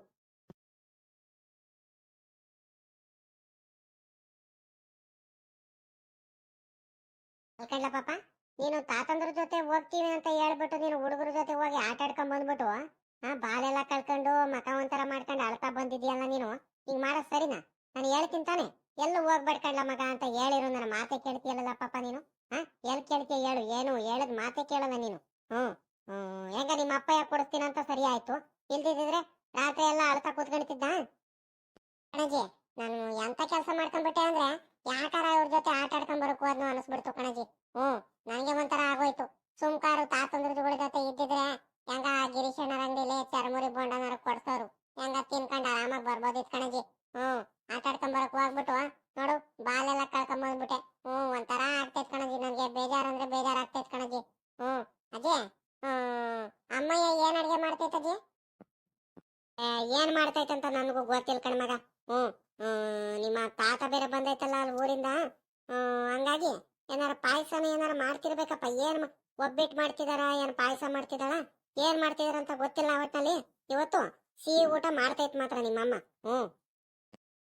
ಅಲ್ಕಂಡ್ಲ ಪಾಪ? ನೀನು ತಾತಂದ್ರ ಜೊತೆ ಹೋಗ್ತೀವಿ ಅಂತ ಹೇಳ್ಬಿಟ್ಟು ನೀನು ಹುಡುಗರ ಜೊತೆ ಹೋಗಿ ಆಟ ಆಡ್ಕೊಂಡ್ ಬಂದ್ಬಿಟ್ಟು ಹಾ ಬಾಲೆಲ್ಲ ಕಳ್ಕೊಂಡು ಮಕ ಒಂಥರ ಮಾಡ್ಕೊಂಡು ಅಳ್ತಾ ಬಂದಿದ್ಯಲ್ಲ ನೀನು? ಹಿಂಗ್ ಮಾಡೋ, ಸರಿನಾ? ನಾನು ಹೇಳ್ತೀನಿ ತಾನೆ. ಎಲ್ಲೂ ಹೋಗ್ಬೇಡ್ಕಂಡ್ಲ ಮಗ ಅಂತ ಹೇಳಿರು ನನ್ನ ಮಾತೆ ಕೇಳ್ತೀಯಲ್ಲ ಪಾಪ ನೀನು? ಹಾ ಎಲ್ ಕೇಳ್ತೀಯ ಹೇಳು, ಏನು? ಹೇಳದ್ ಮಾತೆ ಕೇಳಲ್ಲ ನೀನು? ಹ್ಮ್ ಹ್ಮ್ ಹೆಂಗ ನಿಮ್ಮ ಅಪ್ಪ ಯಾಕೆ ಕೊಡಿಸ್ತೀನಿ ಅಂತ ಸರಿ ಆಯ್ತು. ಇಲ್ದಿದ್ರೆ ರಾತ್ರಿ ಎಲ್ಲ ಅಳ್ತಾ ಕೂತ್ಕೊಂಡಿದ್ದ ಅಣ್ಣಜಿ, ನಾನು ಎಂತ ಕೆಲಸ ಮಾಡ್ಕೊಂಡ್ಬಿಟ್ಟೆ ಅಂದ್ರೆ ಯಾಕಾರ ಅವ್ರ ಜೊತೆ ಆಟ ಆಡ್ಕೊಂಡ್ ಬರಕ್ ಹೋದ್ನು ಅನಿಸ್ಬಿಡ್ತು ಕಣಜಿ. ಹ್ಮ್ ನಂಗೆ ಒಂಥರ ಆಗೋಯ್ತು. ಸುಮ್ಕಾರು ತಾತಂದ್ರಗಳ ಜೊತೆ ಇದ್ದಿದ್ರೆ ಹೆಂಗ ಗಿರೀಶನ ಅಂಗಡಿಲಿ ಚರ್ಮುರಿ ಬೋಂಡನಾರ ಕೊಡ್ಸೋರು, ಹೆಂಗ ತಿನ್ಕೊಂಡ್ ಆರಾಮಾಗಿ ಬರ್ಬೋದಿತ್ ಕಣಜಿ. ಹ್ಮ್ ಆಟ ಆಡ್ಕೊಂಡ್ ಬರಕ್ ಹೋಗ್ಬಿಟ್ಟು ನೋಡು, ಬಾಲೆಲ್ಲ ಕಳ್ಕೊಂಡ್ ಬಂದ್ಬಿಟ್ಟೆ. ಹ್ಮ್ ಒಂಥರ ಆಗ್ತೈತ್ ಕಣಜಿ ನಂಗೆ ಬೇಜಾರ್ ಅಂದ್ರೆ ಬೇಜಾರ್ ಆಗ್ತೈತ್ ಕಣಜಿ. ಹ್ಮ್ ಅಜ್ಜಿ ಹ್ಮ್ ಅಮ್ಮಯ್ಯ ಏನ್ ಅಡ್ಗೆ ಮಾಡ್ತೈತ್ ಅಜ್ಜಿ ಏ, ಏನ್ ಮಾಡ್ತೈತಂತ ನನಗೂ ಗೊತ್ತಿಲ್ಲ ಕಣ್ಮಗ ಹ್ಮ್ ನಿಮ್ಮ ತಾತ ಬೇರೆ ಬಂದೈತಲ್ಲ ಅಲ್ಲಿ ಊರಿಂದ. ಹಂಗಾಗಿ ಏನಾರ ಪಾಯಸನ ಏನಾರ ಮಾಡ್ತಿರ್ಬೇಕಪ್ಪ. ಏನ್ ಒಬ್ಬಿಟ್ಟು ಮಾಡ್ತಿದಾರ, ಏನ್ ಪಾಯಸ ಮಾಡ್ತಿದಾಳ, ಏನ್ ಮಾಡ್ತಿದಾರ ಅಂತ ಗೊತ್ತಿಲ್ಲ ಅವತ್ತಲ್ಲಿ ಇವತ್ತು ಸಿಹಿ ಊಟ ಮಾಡ್ತೈತ್ ಮಾತ್ರ ನಿಮ್ಮಮ್ಮ. ಹ್ಮ್.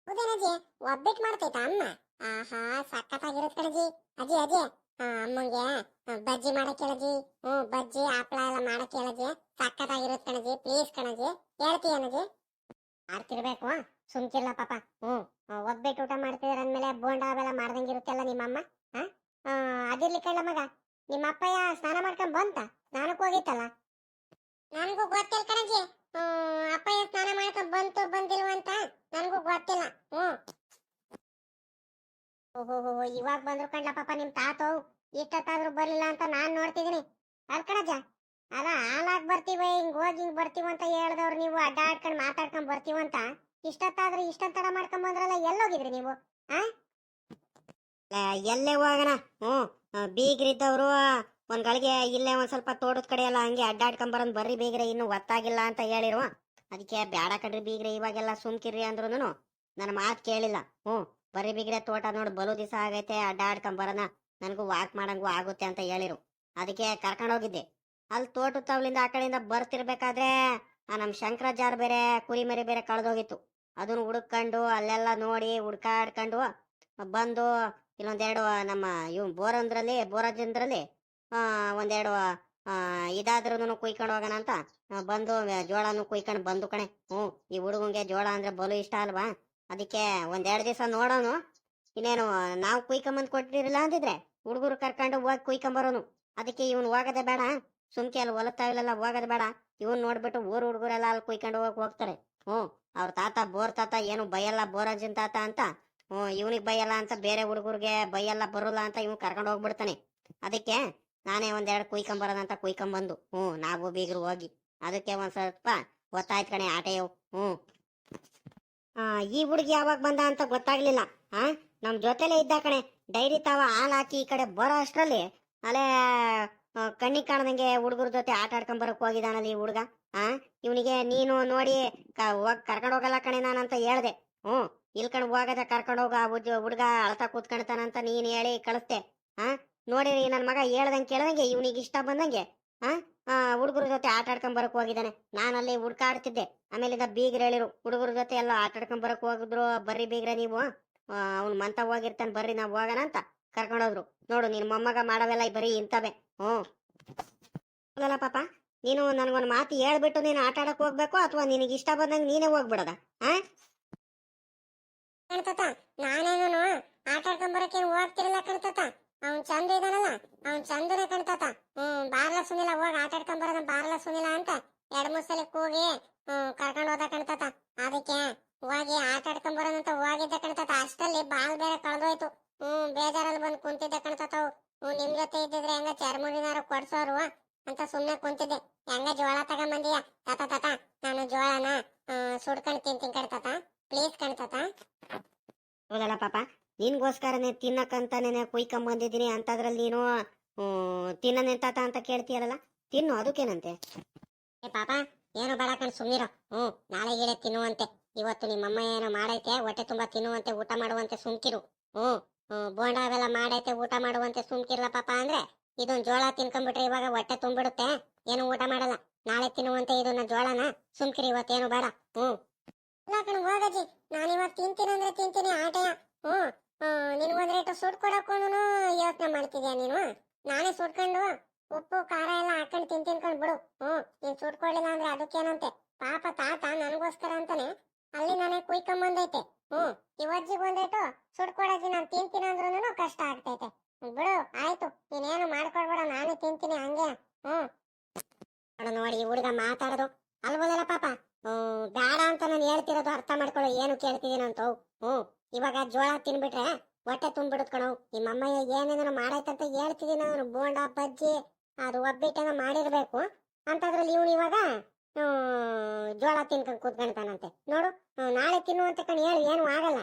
ಹೌದೇನಜ್ಜಿ? ಒಬ್ಬಿಟ್ಟು ಮಾಡ್ತೈತ ಅಮ್ಮ? ಆಹಾ ಸಖತ್ತಾಗಿರತ್ ಕಣಜಿ ಅಜ್ಜಿ ಅಜ್ಜಿ. ಅಮ್ಮಂಗೆ ಬಜ್ಜಿ ಮಾಡಕ್ ಹೇಳಜಿ ಹ್ಮ್ ಬಜ್ಜಿ, ಹಪ್ಳ ಎಲ್ಲ ಮಾಡಕ್ ಹೇಳಜಿ ಸಕ್ಕತ್ತಾಗಿರುತ್ತೆ ಕಣಜಿ ಪ್ಲೀಸ್ ಕಣಜಿ. ಹೇಳ್ತೀಯನಜಿ ಮಾಡ್ತಿರ್ಬೇಕು ಸುಮ್ಕಿರ್ಲ ಪಾಪ. ಹ್ಮ್ ಒಬ್ಬಿಟ್ಟು ಊಟ ಮಾಡ್ತಿದಾರ ಅಂದ್ಮೇಲೆ ಬೋಂಡ ಅವೆಲ್ಲ ಮಾಡ್ದಂಗಿರುತ್ತಲ್ಲ ನಿಮ್ಮಮ್ಮ? ಅದಿರ್ಲಿ ಕಳ್ಳ ಮಗ. ನಿಮ್ಮ ಅಪ್ಪಯ್ಯ ಸ್ನಾನ ಮಾಡ್ಕೊಂಡ್ ಬಂತ? ಸ್ನಾನಕ್ಕೆ ಹೋಗಿತ್ತಲ್ಲ? ನನಗೂ ಗೊತ್ತಿಲ್ಲ ಕಣಜಿ. ಅಪ್ಪಯ್ಯ ಸ್ನಾನ ಮಾಡ್ಕೊಂಡ್ ಬಂತು, ಬಂದಿಲ್ವಂತ? ನನಗೂ ಗೊತ್ತಿಲ್ಲ. ಹ್ಮ್ ಓಹೋ ಇವಾಗ ಬಂದ್ರು ಕಣ್ಲ ಪಾಪ ನಿಮ್ ತಾತೋ? ಇಷ್ಟತ್ತಾದ್ರೂ ಬರ್ಲಿಲ್ಲ ಅಂತ ನಾನ್ ನೋಡ್ತಿದೀನಿ. ಅಲ್ ಅಲ್ಲ ಹಾಲಾಗ್ ಬರ್ತೀವ? ಹಿಂಗ್ ಹೋಗಿ ಹಿಂಗ್ ಬರ್ತೀವ ಅಂತ ಹೇಳ್ದವ್ರು ನೀವು ಅಡ್ಡಾಡ್ಕೊಂಡ್ ಮಾತಾಡ್ಕೊಂಡ್ ಬರ್ತೀವಂತ ಇಷ್ಟತ್ತಾದ್ರೂ ಇಷ್ಟೊಂದ್ ತಡ ಮಾಡ್ಕೊಂಡ್ ಬಂದ್ರಲ್ಲ, ಎಲ್ಲೋಗಿದ್ರಿ ನೀವು? ಆ? ಎಲ್ಲೇ ಹೋಗೋಣ? ಹ್ಞೂ ಬೀಗ್ರಿದ್ದವರು, ಒಂದ್ ಗಳಿಗೆ ಇಲ್ಲೇ ಒಂದ್ ಸ್ವಲ್ಪ ತೋಟದ ಕಡೆ ಎಲ್ಲ ಹಂಗೆ ಅಡ್ಡಾಡ್ಕೊಂಡ್ ಬರೋನ್ ಬರ್ರಿ ಬೀಗ್ರೆ, ಇನ್ನು ಗೊತ್ತಾಗಿಲ್ಲ ಅಂತ ಹೇಳಿರುವ ಅದಕ್ಕೆ ಬೇಡ ಕಣ್ರಿ ಬೀಗ್ರೆ, ಇವಾಗೆಲ್ಲ ಸುಮ್ಕಿರ್ರಿ ಅಂದ್ರು ನನ್ನ ಮಾತು ಕೇಳಿಲ್ಲ. ಹ್ಞೂ. ಬರ್ರಿ ಬಿಗ್ರೆ ತೋಟ ನೋಡಿ ಬಲು ದಿವಸ ಆಗೈತೆ, ಅಡ್ಡಾಡ್ಕೊಂಡ್ ಬರೋಣ. ನನಗೂ ವಾಕ್ ಮಾಡಂಗೂ ಆಗುತ್ತೆ ಅಂತ ಹೇಳಿರು. ಅದಕ್ಕೆ ಕರ್ಕೊಂಡು ಹೋಗಿದ್ದೆ. ಅಲ್ಲಿ ತೋಟ ತವಲಿಂದ ಆ ಕಡೆಯಿಂದ ಬರ್ತಿರ್ಬೇಕಾದ್ರೆ ಆ ನಮ್ಮ ಶಂಕರಾಚಾರ್ ಬೇರೆ ಕುರಿ ಮರಿ ಬೇರೆ ಕಳೆದೋಗಿತ್ತು. ಅದನ್ನ ಹುಡುಕೊಂಡು ಅಲ್ಲೆಲ್ಲ ನೋಡಿ ಹುಡ್ಕಾಡ್ಕೊಂಡು ಬಂದು ಇಲ್ಲೊಂದೆರಡು ನಮ್ಮ ಇವ್ ಬೋರಂದ್ರಲ್ಲಿ, ಬೋರಜಂದ್ರಲ್ಲಿ ಒಂದೆರಡು ಇದಾದ್ರೂ ಕುಯ್ಕೊಂಡು ಹೋಗೋಣ ಅಂತ ಬಂದು ಜೋಳನು ಕುಯ್ಕೊಂಡು ಬಂದು ಕಣೆ. ಹ್ಞೂ, ಈ ಹುಡುಗಂಗೆ ಜೋಳ ಅಂದ್ರೆ ಬಲು ಇಷ್ಟ ಅಲ್ವಾ? ಅದಕ್ಕೆ ಒಂದೆರಡು ದಿವಸ ನೋಡೋನು. ಇನ್ನೇನು ನಾವು ಕುಯ್ಕೊಂಬಂದು ಕೊಟ್ಟಿರಲಿಲ್ಲ ಅಂದಿದ್ರೆ ಹುಡುಗರು ಕರ್ಕೊಂಡು ಹೋಗಿ ಕುಯ್ಕೊಂಬರೋನು. ಅದಕ್ಕೆ ಇವನು ಹೋಗೋದೇ ಬೇಡ. ಸುಮ್ಕೆ ಅಲ್ಲಿ ಹೊಲತ್ತಾವಿಲೆಲ್ಲ ಹೋಗೋದು ಬೇಡ. ಇವನ್ ನೋಡ್ಬಿಟ್ಟು ಊರು ಹುಡುಗರೆಲ್ಲ ಅಲ್ಲಿ ಕುಯ್ಕೊಂಡು ಹೋಗಿ ಹೋಗ್ತಾರೆ. ಹ್ಞೂ, ಅವ್ರ ತಾತ ಬೋರ್ ತಾತ ಏನು ಬೈಯಲ್ಲ ಬೋರಾಜಿನ ತಾತ ಅಂತ. ಹ್ಞೂ, ಇವನಿಗೆ ಬೈಯಲ್ಲ ಅಂತ ಬೇರೆ ಹುಡುಗರಿಗೆ ಬೈಯಲ್ಲ ಬರೋಲ್ಲ ಅಂತ ಇವ್ನು ಕರ್ಕೊಂಡು ಹೋಗ್ಬಿಡ್ತಾನೆ. ಅದಕ್ಕೆ ನಾನೇ ಒಂದೆರಡು ಕುಯ್ಕೊಂಬರೋಣ ಅಂತ ಕುಯ್ಕೊಂಬಂದು. ಹ್ಞೂ, ನಾವು ಬೀಗರು ಹೋಗಿ. ಅದಕ್ಕೆ ಒಂದು ಸ್ವಲ್ಪ ಗೊತ್ತಾಯ್ತು ಕಣೆ ಆಟೆಯವು ಹ್ಞೂ. ಈ ಹುಡುಗಿ ಯಾವಾಗ ಬಂದ ಅಂತ ಗೊತ್ತಾಗ್ಲಿಲ್ಲ. ಆ, ನಮ್ ಜೊತೆಲೇ ಇದ್ದ ಕಣೆ. ಡೈರಿ ತಾವ ಹಾಲು ಹಾಕಿ ಈ ಕಡೆ ಬರೋ ಅಷ್ಟರಲ್ಲಿ ಅಲ್ಲೇ ಕಣ್ಣಿಗೆ ಕಾಣದಂಗೆ ಹುಡುಗರ ಜೊತೆ ಆಟ ಆಡ್ಕೊಂಡ್ ಬರಕ್ ಹೋಗಿದಾನಲ್ಲ ಈ ಹುಡುಗ. ಆ, ಇವನಿಗೆ ನೀನು ನೋಡಿ ಕರ್ಕೊಂಡು ಹೋಗಲ್ಲ ಕಣೆ ನಾನಂತ ಹೇಳ್ದೆ. ಹ್ಞೂ ಕಣ್ ಹೋಗದ ಕರ್ಕೊಂಡು ಹೋಗ ಹುಡುಗ ಅಳ್ತಾ ಕೂತ್ಕೊಂಡ್ತಾನಂತ ನೀನ್ ಹೇಳಿ ಕಳಿಸ್ದೆ. ಆ, ನೋಡಿರಿ ನನ್ನ ಮಗ ಹೇಳ್ದಂಗೆ ಕೇಳ್ದಂಗೆ ಇವನಿಗೆ ಇಷ್ಟ ಬಂದಂಗೆ. ಆ ಹುಡುಗರ ಜೊತೆ ಆಟ ಆಡ್ಕೊಂಡ್ ಬರಕ್ ಹೋಗಿದ್ದಾನೆ. ನಾನು ಅಲ್ಲಿ ಆಮೇಲೆ ಇದ ಬೀಗ್ರ ಹೇಳಿರು, ಹುಡುಗರ ಜೊತೆ ಎಲ್ಲ ಆಟ ಆಡ್ಕೊಂಡ್ ಬರಕ್ ಹೋಗಿದ್ರು, ಬರ್ರಿ ಬೀಗ್ರ ನೀವು. ಅವ್ನು ಮಂತ ಹೋಗಿರ್ತಾನೆ, ಬರ್ರಿ ನಾವು ಹೋಗೋಣ ಅಂತ ಕರ್ಕೊಂಡೋದ್ರು ನೋಡು, ನಿನ್ ಮೊಮ್ಮಗ ಮಾಡವೆಲ್ಲ ಬರೀ ಇಂತವೆ ಹ್ಞೂ. ಪಾಪ, ನೀನು ನನಗೊಂದು ಮಾತು ಹೇಳ್ಬಿಟ್ಟು ನೀನು ಆಟ ಆಡಕ್ ಹೋಗ್ಬೇಕು ಅಥವಾ ನಿನಗೆ ಇಷ್ಟ ಬಂದಂಗೆ ನೀನೇ ಹೋಗ್ಬಿಡದ ಕಣ್ತತ ನಾನೇನು ಆಟ ಆಡ್ಕೊಂಡ್ ಬರಕ್ಕೆ ಹೋಗ್ತಿರಲ್ಲ ಕಣ್ತತ. ಅವ್ನ್ ಚಂದ ಇದಾನಲ್ಲ, ಅವ್ನ್ ಚಂದನೇ ಕಣ್ತಾತ. ಹ್ಮ್, ಬಾರ್ಲ ಸುನಿಲ, ಹೋಗಿ ಆಟ ಆಡ್ಕೊಂಡ್ ಬರೋದ ಬಾರ್ಲ ಸುನಿಲ ಅಂತ ಎರಡ್ ಮೂರ್ ಸಲ ಕೂಗಿ, ಹ್ಮ್, ಕರ್ಕೊಂಡ್ ಹೋದ ಕಣ್ತಾತ. ಅದಕ್ಕೆ ಹೋಗಿ ಆಟ ಆಡ್ಕೊಂಡ್ ಬರೋದಂತ ಹೋಗಿದ್ದ ಕಣ್ತತ. ಅಷ್ಟಲ್ಲಿ ಬಾಲ್ ಬೇರೆ ಕಳ್ದೋಯ್ತು. ಹ್ಮ್ ಬೇಜಾರಲ್ಲಿ ಬಂದ್ ಕುಂತಿದ್ದ ಕಣ್ತತ ಹ್ಮ್, ನಿಮ್ ಜೊತೆ ಇದ್ದಿದ್ರೆ ಹೆಂಗ ಚರ್ಮುಡಿನಾರು ಕೊಡ್ಸೋರು ಅಂತ ಸುಮ್ನೆ ಕುಂತಿದ್ದೆ. ಹೆಂಗ ಜೋಳ ತಗೊಂಬಂದಿಯ? ತಾತ ತಾತ, ನಾನು ಜೋಳನ ಸುಡ್ಕೊಂಡ್ ತಿಂತೀನಿ ಕಣ್ತತ. ಪ್ಲೀಸ್ ಕಣ್ತತ. ನಿನ್ಗೋಸ್ಕರನೇ ತಿನ್ನಕ್ಕಂತಾನೆ ಕುಯ್ಕೊಂಬಂದಿದ್ದೀನಿ ಅಂತದ್ರಲ್ಲಿ ನೀನು ತಿನ್ನನೆ ತಾತ ಅಂತ ಕೇಳ್ತೀಯಲ್ಲ ತಿನ್ನು ಅದಕ್ಕೇನಂತೆ? ಏ ಪಾಪ ಏನು ಬೇಡ ಕಣ್ ಸುಮ್ನಿರೋ. ಹ್ಞೂ ನಾಳೆ ಗೀಳೆ ತಿನ್ನುವಂತೆ. ಇವತ್ತು ನಿಮ್ಮಮ್ಮ ಏನೋ ಮಾಡೈತೆ ಹೊಟ್ಟೆ ತುಂಬಾ ತಿನ್ನುವಂತೆ ಊಟ ಮಾಡುವಂತೆ ಸುಮ್ಕಿರು. ಹ್ಞೂ ಹ್ಞೂ ಬೋಂಡ ಅವೆಲ್ಲ ಮಾಡೈತೆ ಊಟ ಮಾಡುವಂತೆ ಸುಮ್ಕಿರ್ಲ ಪಾಪ ಅಂದ್ರೆ ಇದೊಂದು ಜೋಳ ತಿನ್ಕೊಂಡ್ಬಿಟ್ರೆ ಇವಾಗ ಹೊಟ್ಟೆ ತುಂಬಿಡುತ್ತೆ. ಏನು ಊಟ ಮಾಡಲ್ಲ. ನಾಳೆ ತಿನ್ನುವಂತೆ ಇದನ್ನ ಜೋಳನ ಸುಮ್ಕಿರಿ ಇವತ್ತೇನು ಬೇಡ. ಹ್ಞೂ. ಇಲ್ಲ ಕಣ್ ಹೋಗಜ್ಜಿ. ನಾನು ಇವತ್ತು ತಿಂತೀನಿ ಅಂದ್ರೆ ತಿಂತೀನಿ ಆಟಯ. ಹ್ಞೂ ನಿನಗೊಂದ್ ರೇಟು ಸುಟ್ ಕೊಡಕ್ಕೂನು ಯೋಚನೆ ಮಾಡ್ತಿದ್ಯಾ ನೀನು? ನಾನೇ ಸುಟ್ಕೊಂಡು ಉಪ್ಪು, ಖಾರ ಎಲ್ಲ ಹಾಕೊಂಡು ತಿನ್ ತಿನ್ಕೊಂಡು ಬಿಡು. ಹ್ಞೂ ನೀನು ಸುಟ್ ಕೊಡ್ಲಿಲ್ಲ ಅಂದ್ರೆ ಅದಕ್ಕೇನಂತೆ? ಪಾಪ ತಾತ ನನಗೋಸ್ಕರ ಅಂತಾನೆ ಅಲ್ಲಿ ನನಗೆ ಕುಯ್ಕೊಂಬಂದೈತೆ ಹ್ಞೂ ಇವಜ್ಜಿಗೆ ಬಂದೈತು, ಸುಟ್ ಕೊಡಜ್ಜಿ ನಾನು ತಿಂತೀನಿ ಅಂದ್ರೂ ಕಷ್ಟ ಆಗ್ತೈತೆ. ಬಿಡು, ಆಯ್ತು, ನೀನೇನು ಮಾಡ್ಕೊಡ್ಬೇಡ ನಾನೇ ತಿಂತೀನಿ ಹಂಗೆ. ಹ್ಞೂ ನೋಡು ಈ ಹುಡುಗ ಮಾತಾಡೋದು. ಅಲ್ಬೋದಲ್ಲ ಪಾಪ? ಬೇಡ ಅಂತ ನಾನು ಹೇಳ್ತಿರೋದು ಅರ್ಥ ಮಾಡ್ಕೊಳ್ಳೋ, ಏನು ಕೇಳ್ತಿದ್ದೀನಂತ ಹ್ಞೂ ಇವಾಗ ಜೋಳ ತಿನ್ಬಿಟ್ರೆ ಹೊಟ್ಟೆ ತುಂಬಿಡುತ್ ಕಣೋ. ನಿಮ್ಮ ಅಮ್ಮಯ್ಯ ಏನೇನೋ ಮಾಡೈತಂತ ಹೇಳ್ತಿದ್ದೀನಿ ನಾನು ಬೋಂಡ, ಬಜ್ಜಿ, ಅದು ಒಬ್ಬಿಟ್ಟನ ಮಾಡಿರ್ಬೇಕು. ಅಂತದ್ರಲ್ಲಿ ಇವನು ಇವಾಗ ಜೋಳ ತಿನ್ಕೊಂಡ್ ಕೂತ್ಕೊಂತಾನಂತೆ ನೋಡು, ನಾಳೆ ತಿನ್ನುವಂತ ಕಣ್. ಹೇಳಿ ಏನು ಆಗಲ್ಲ.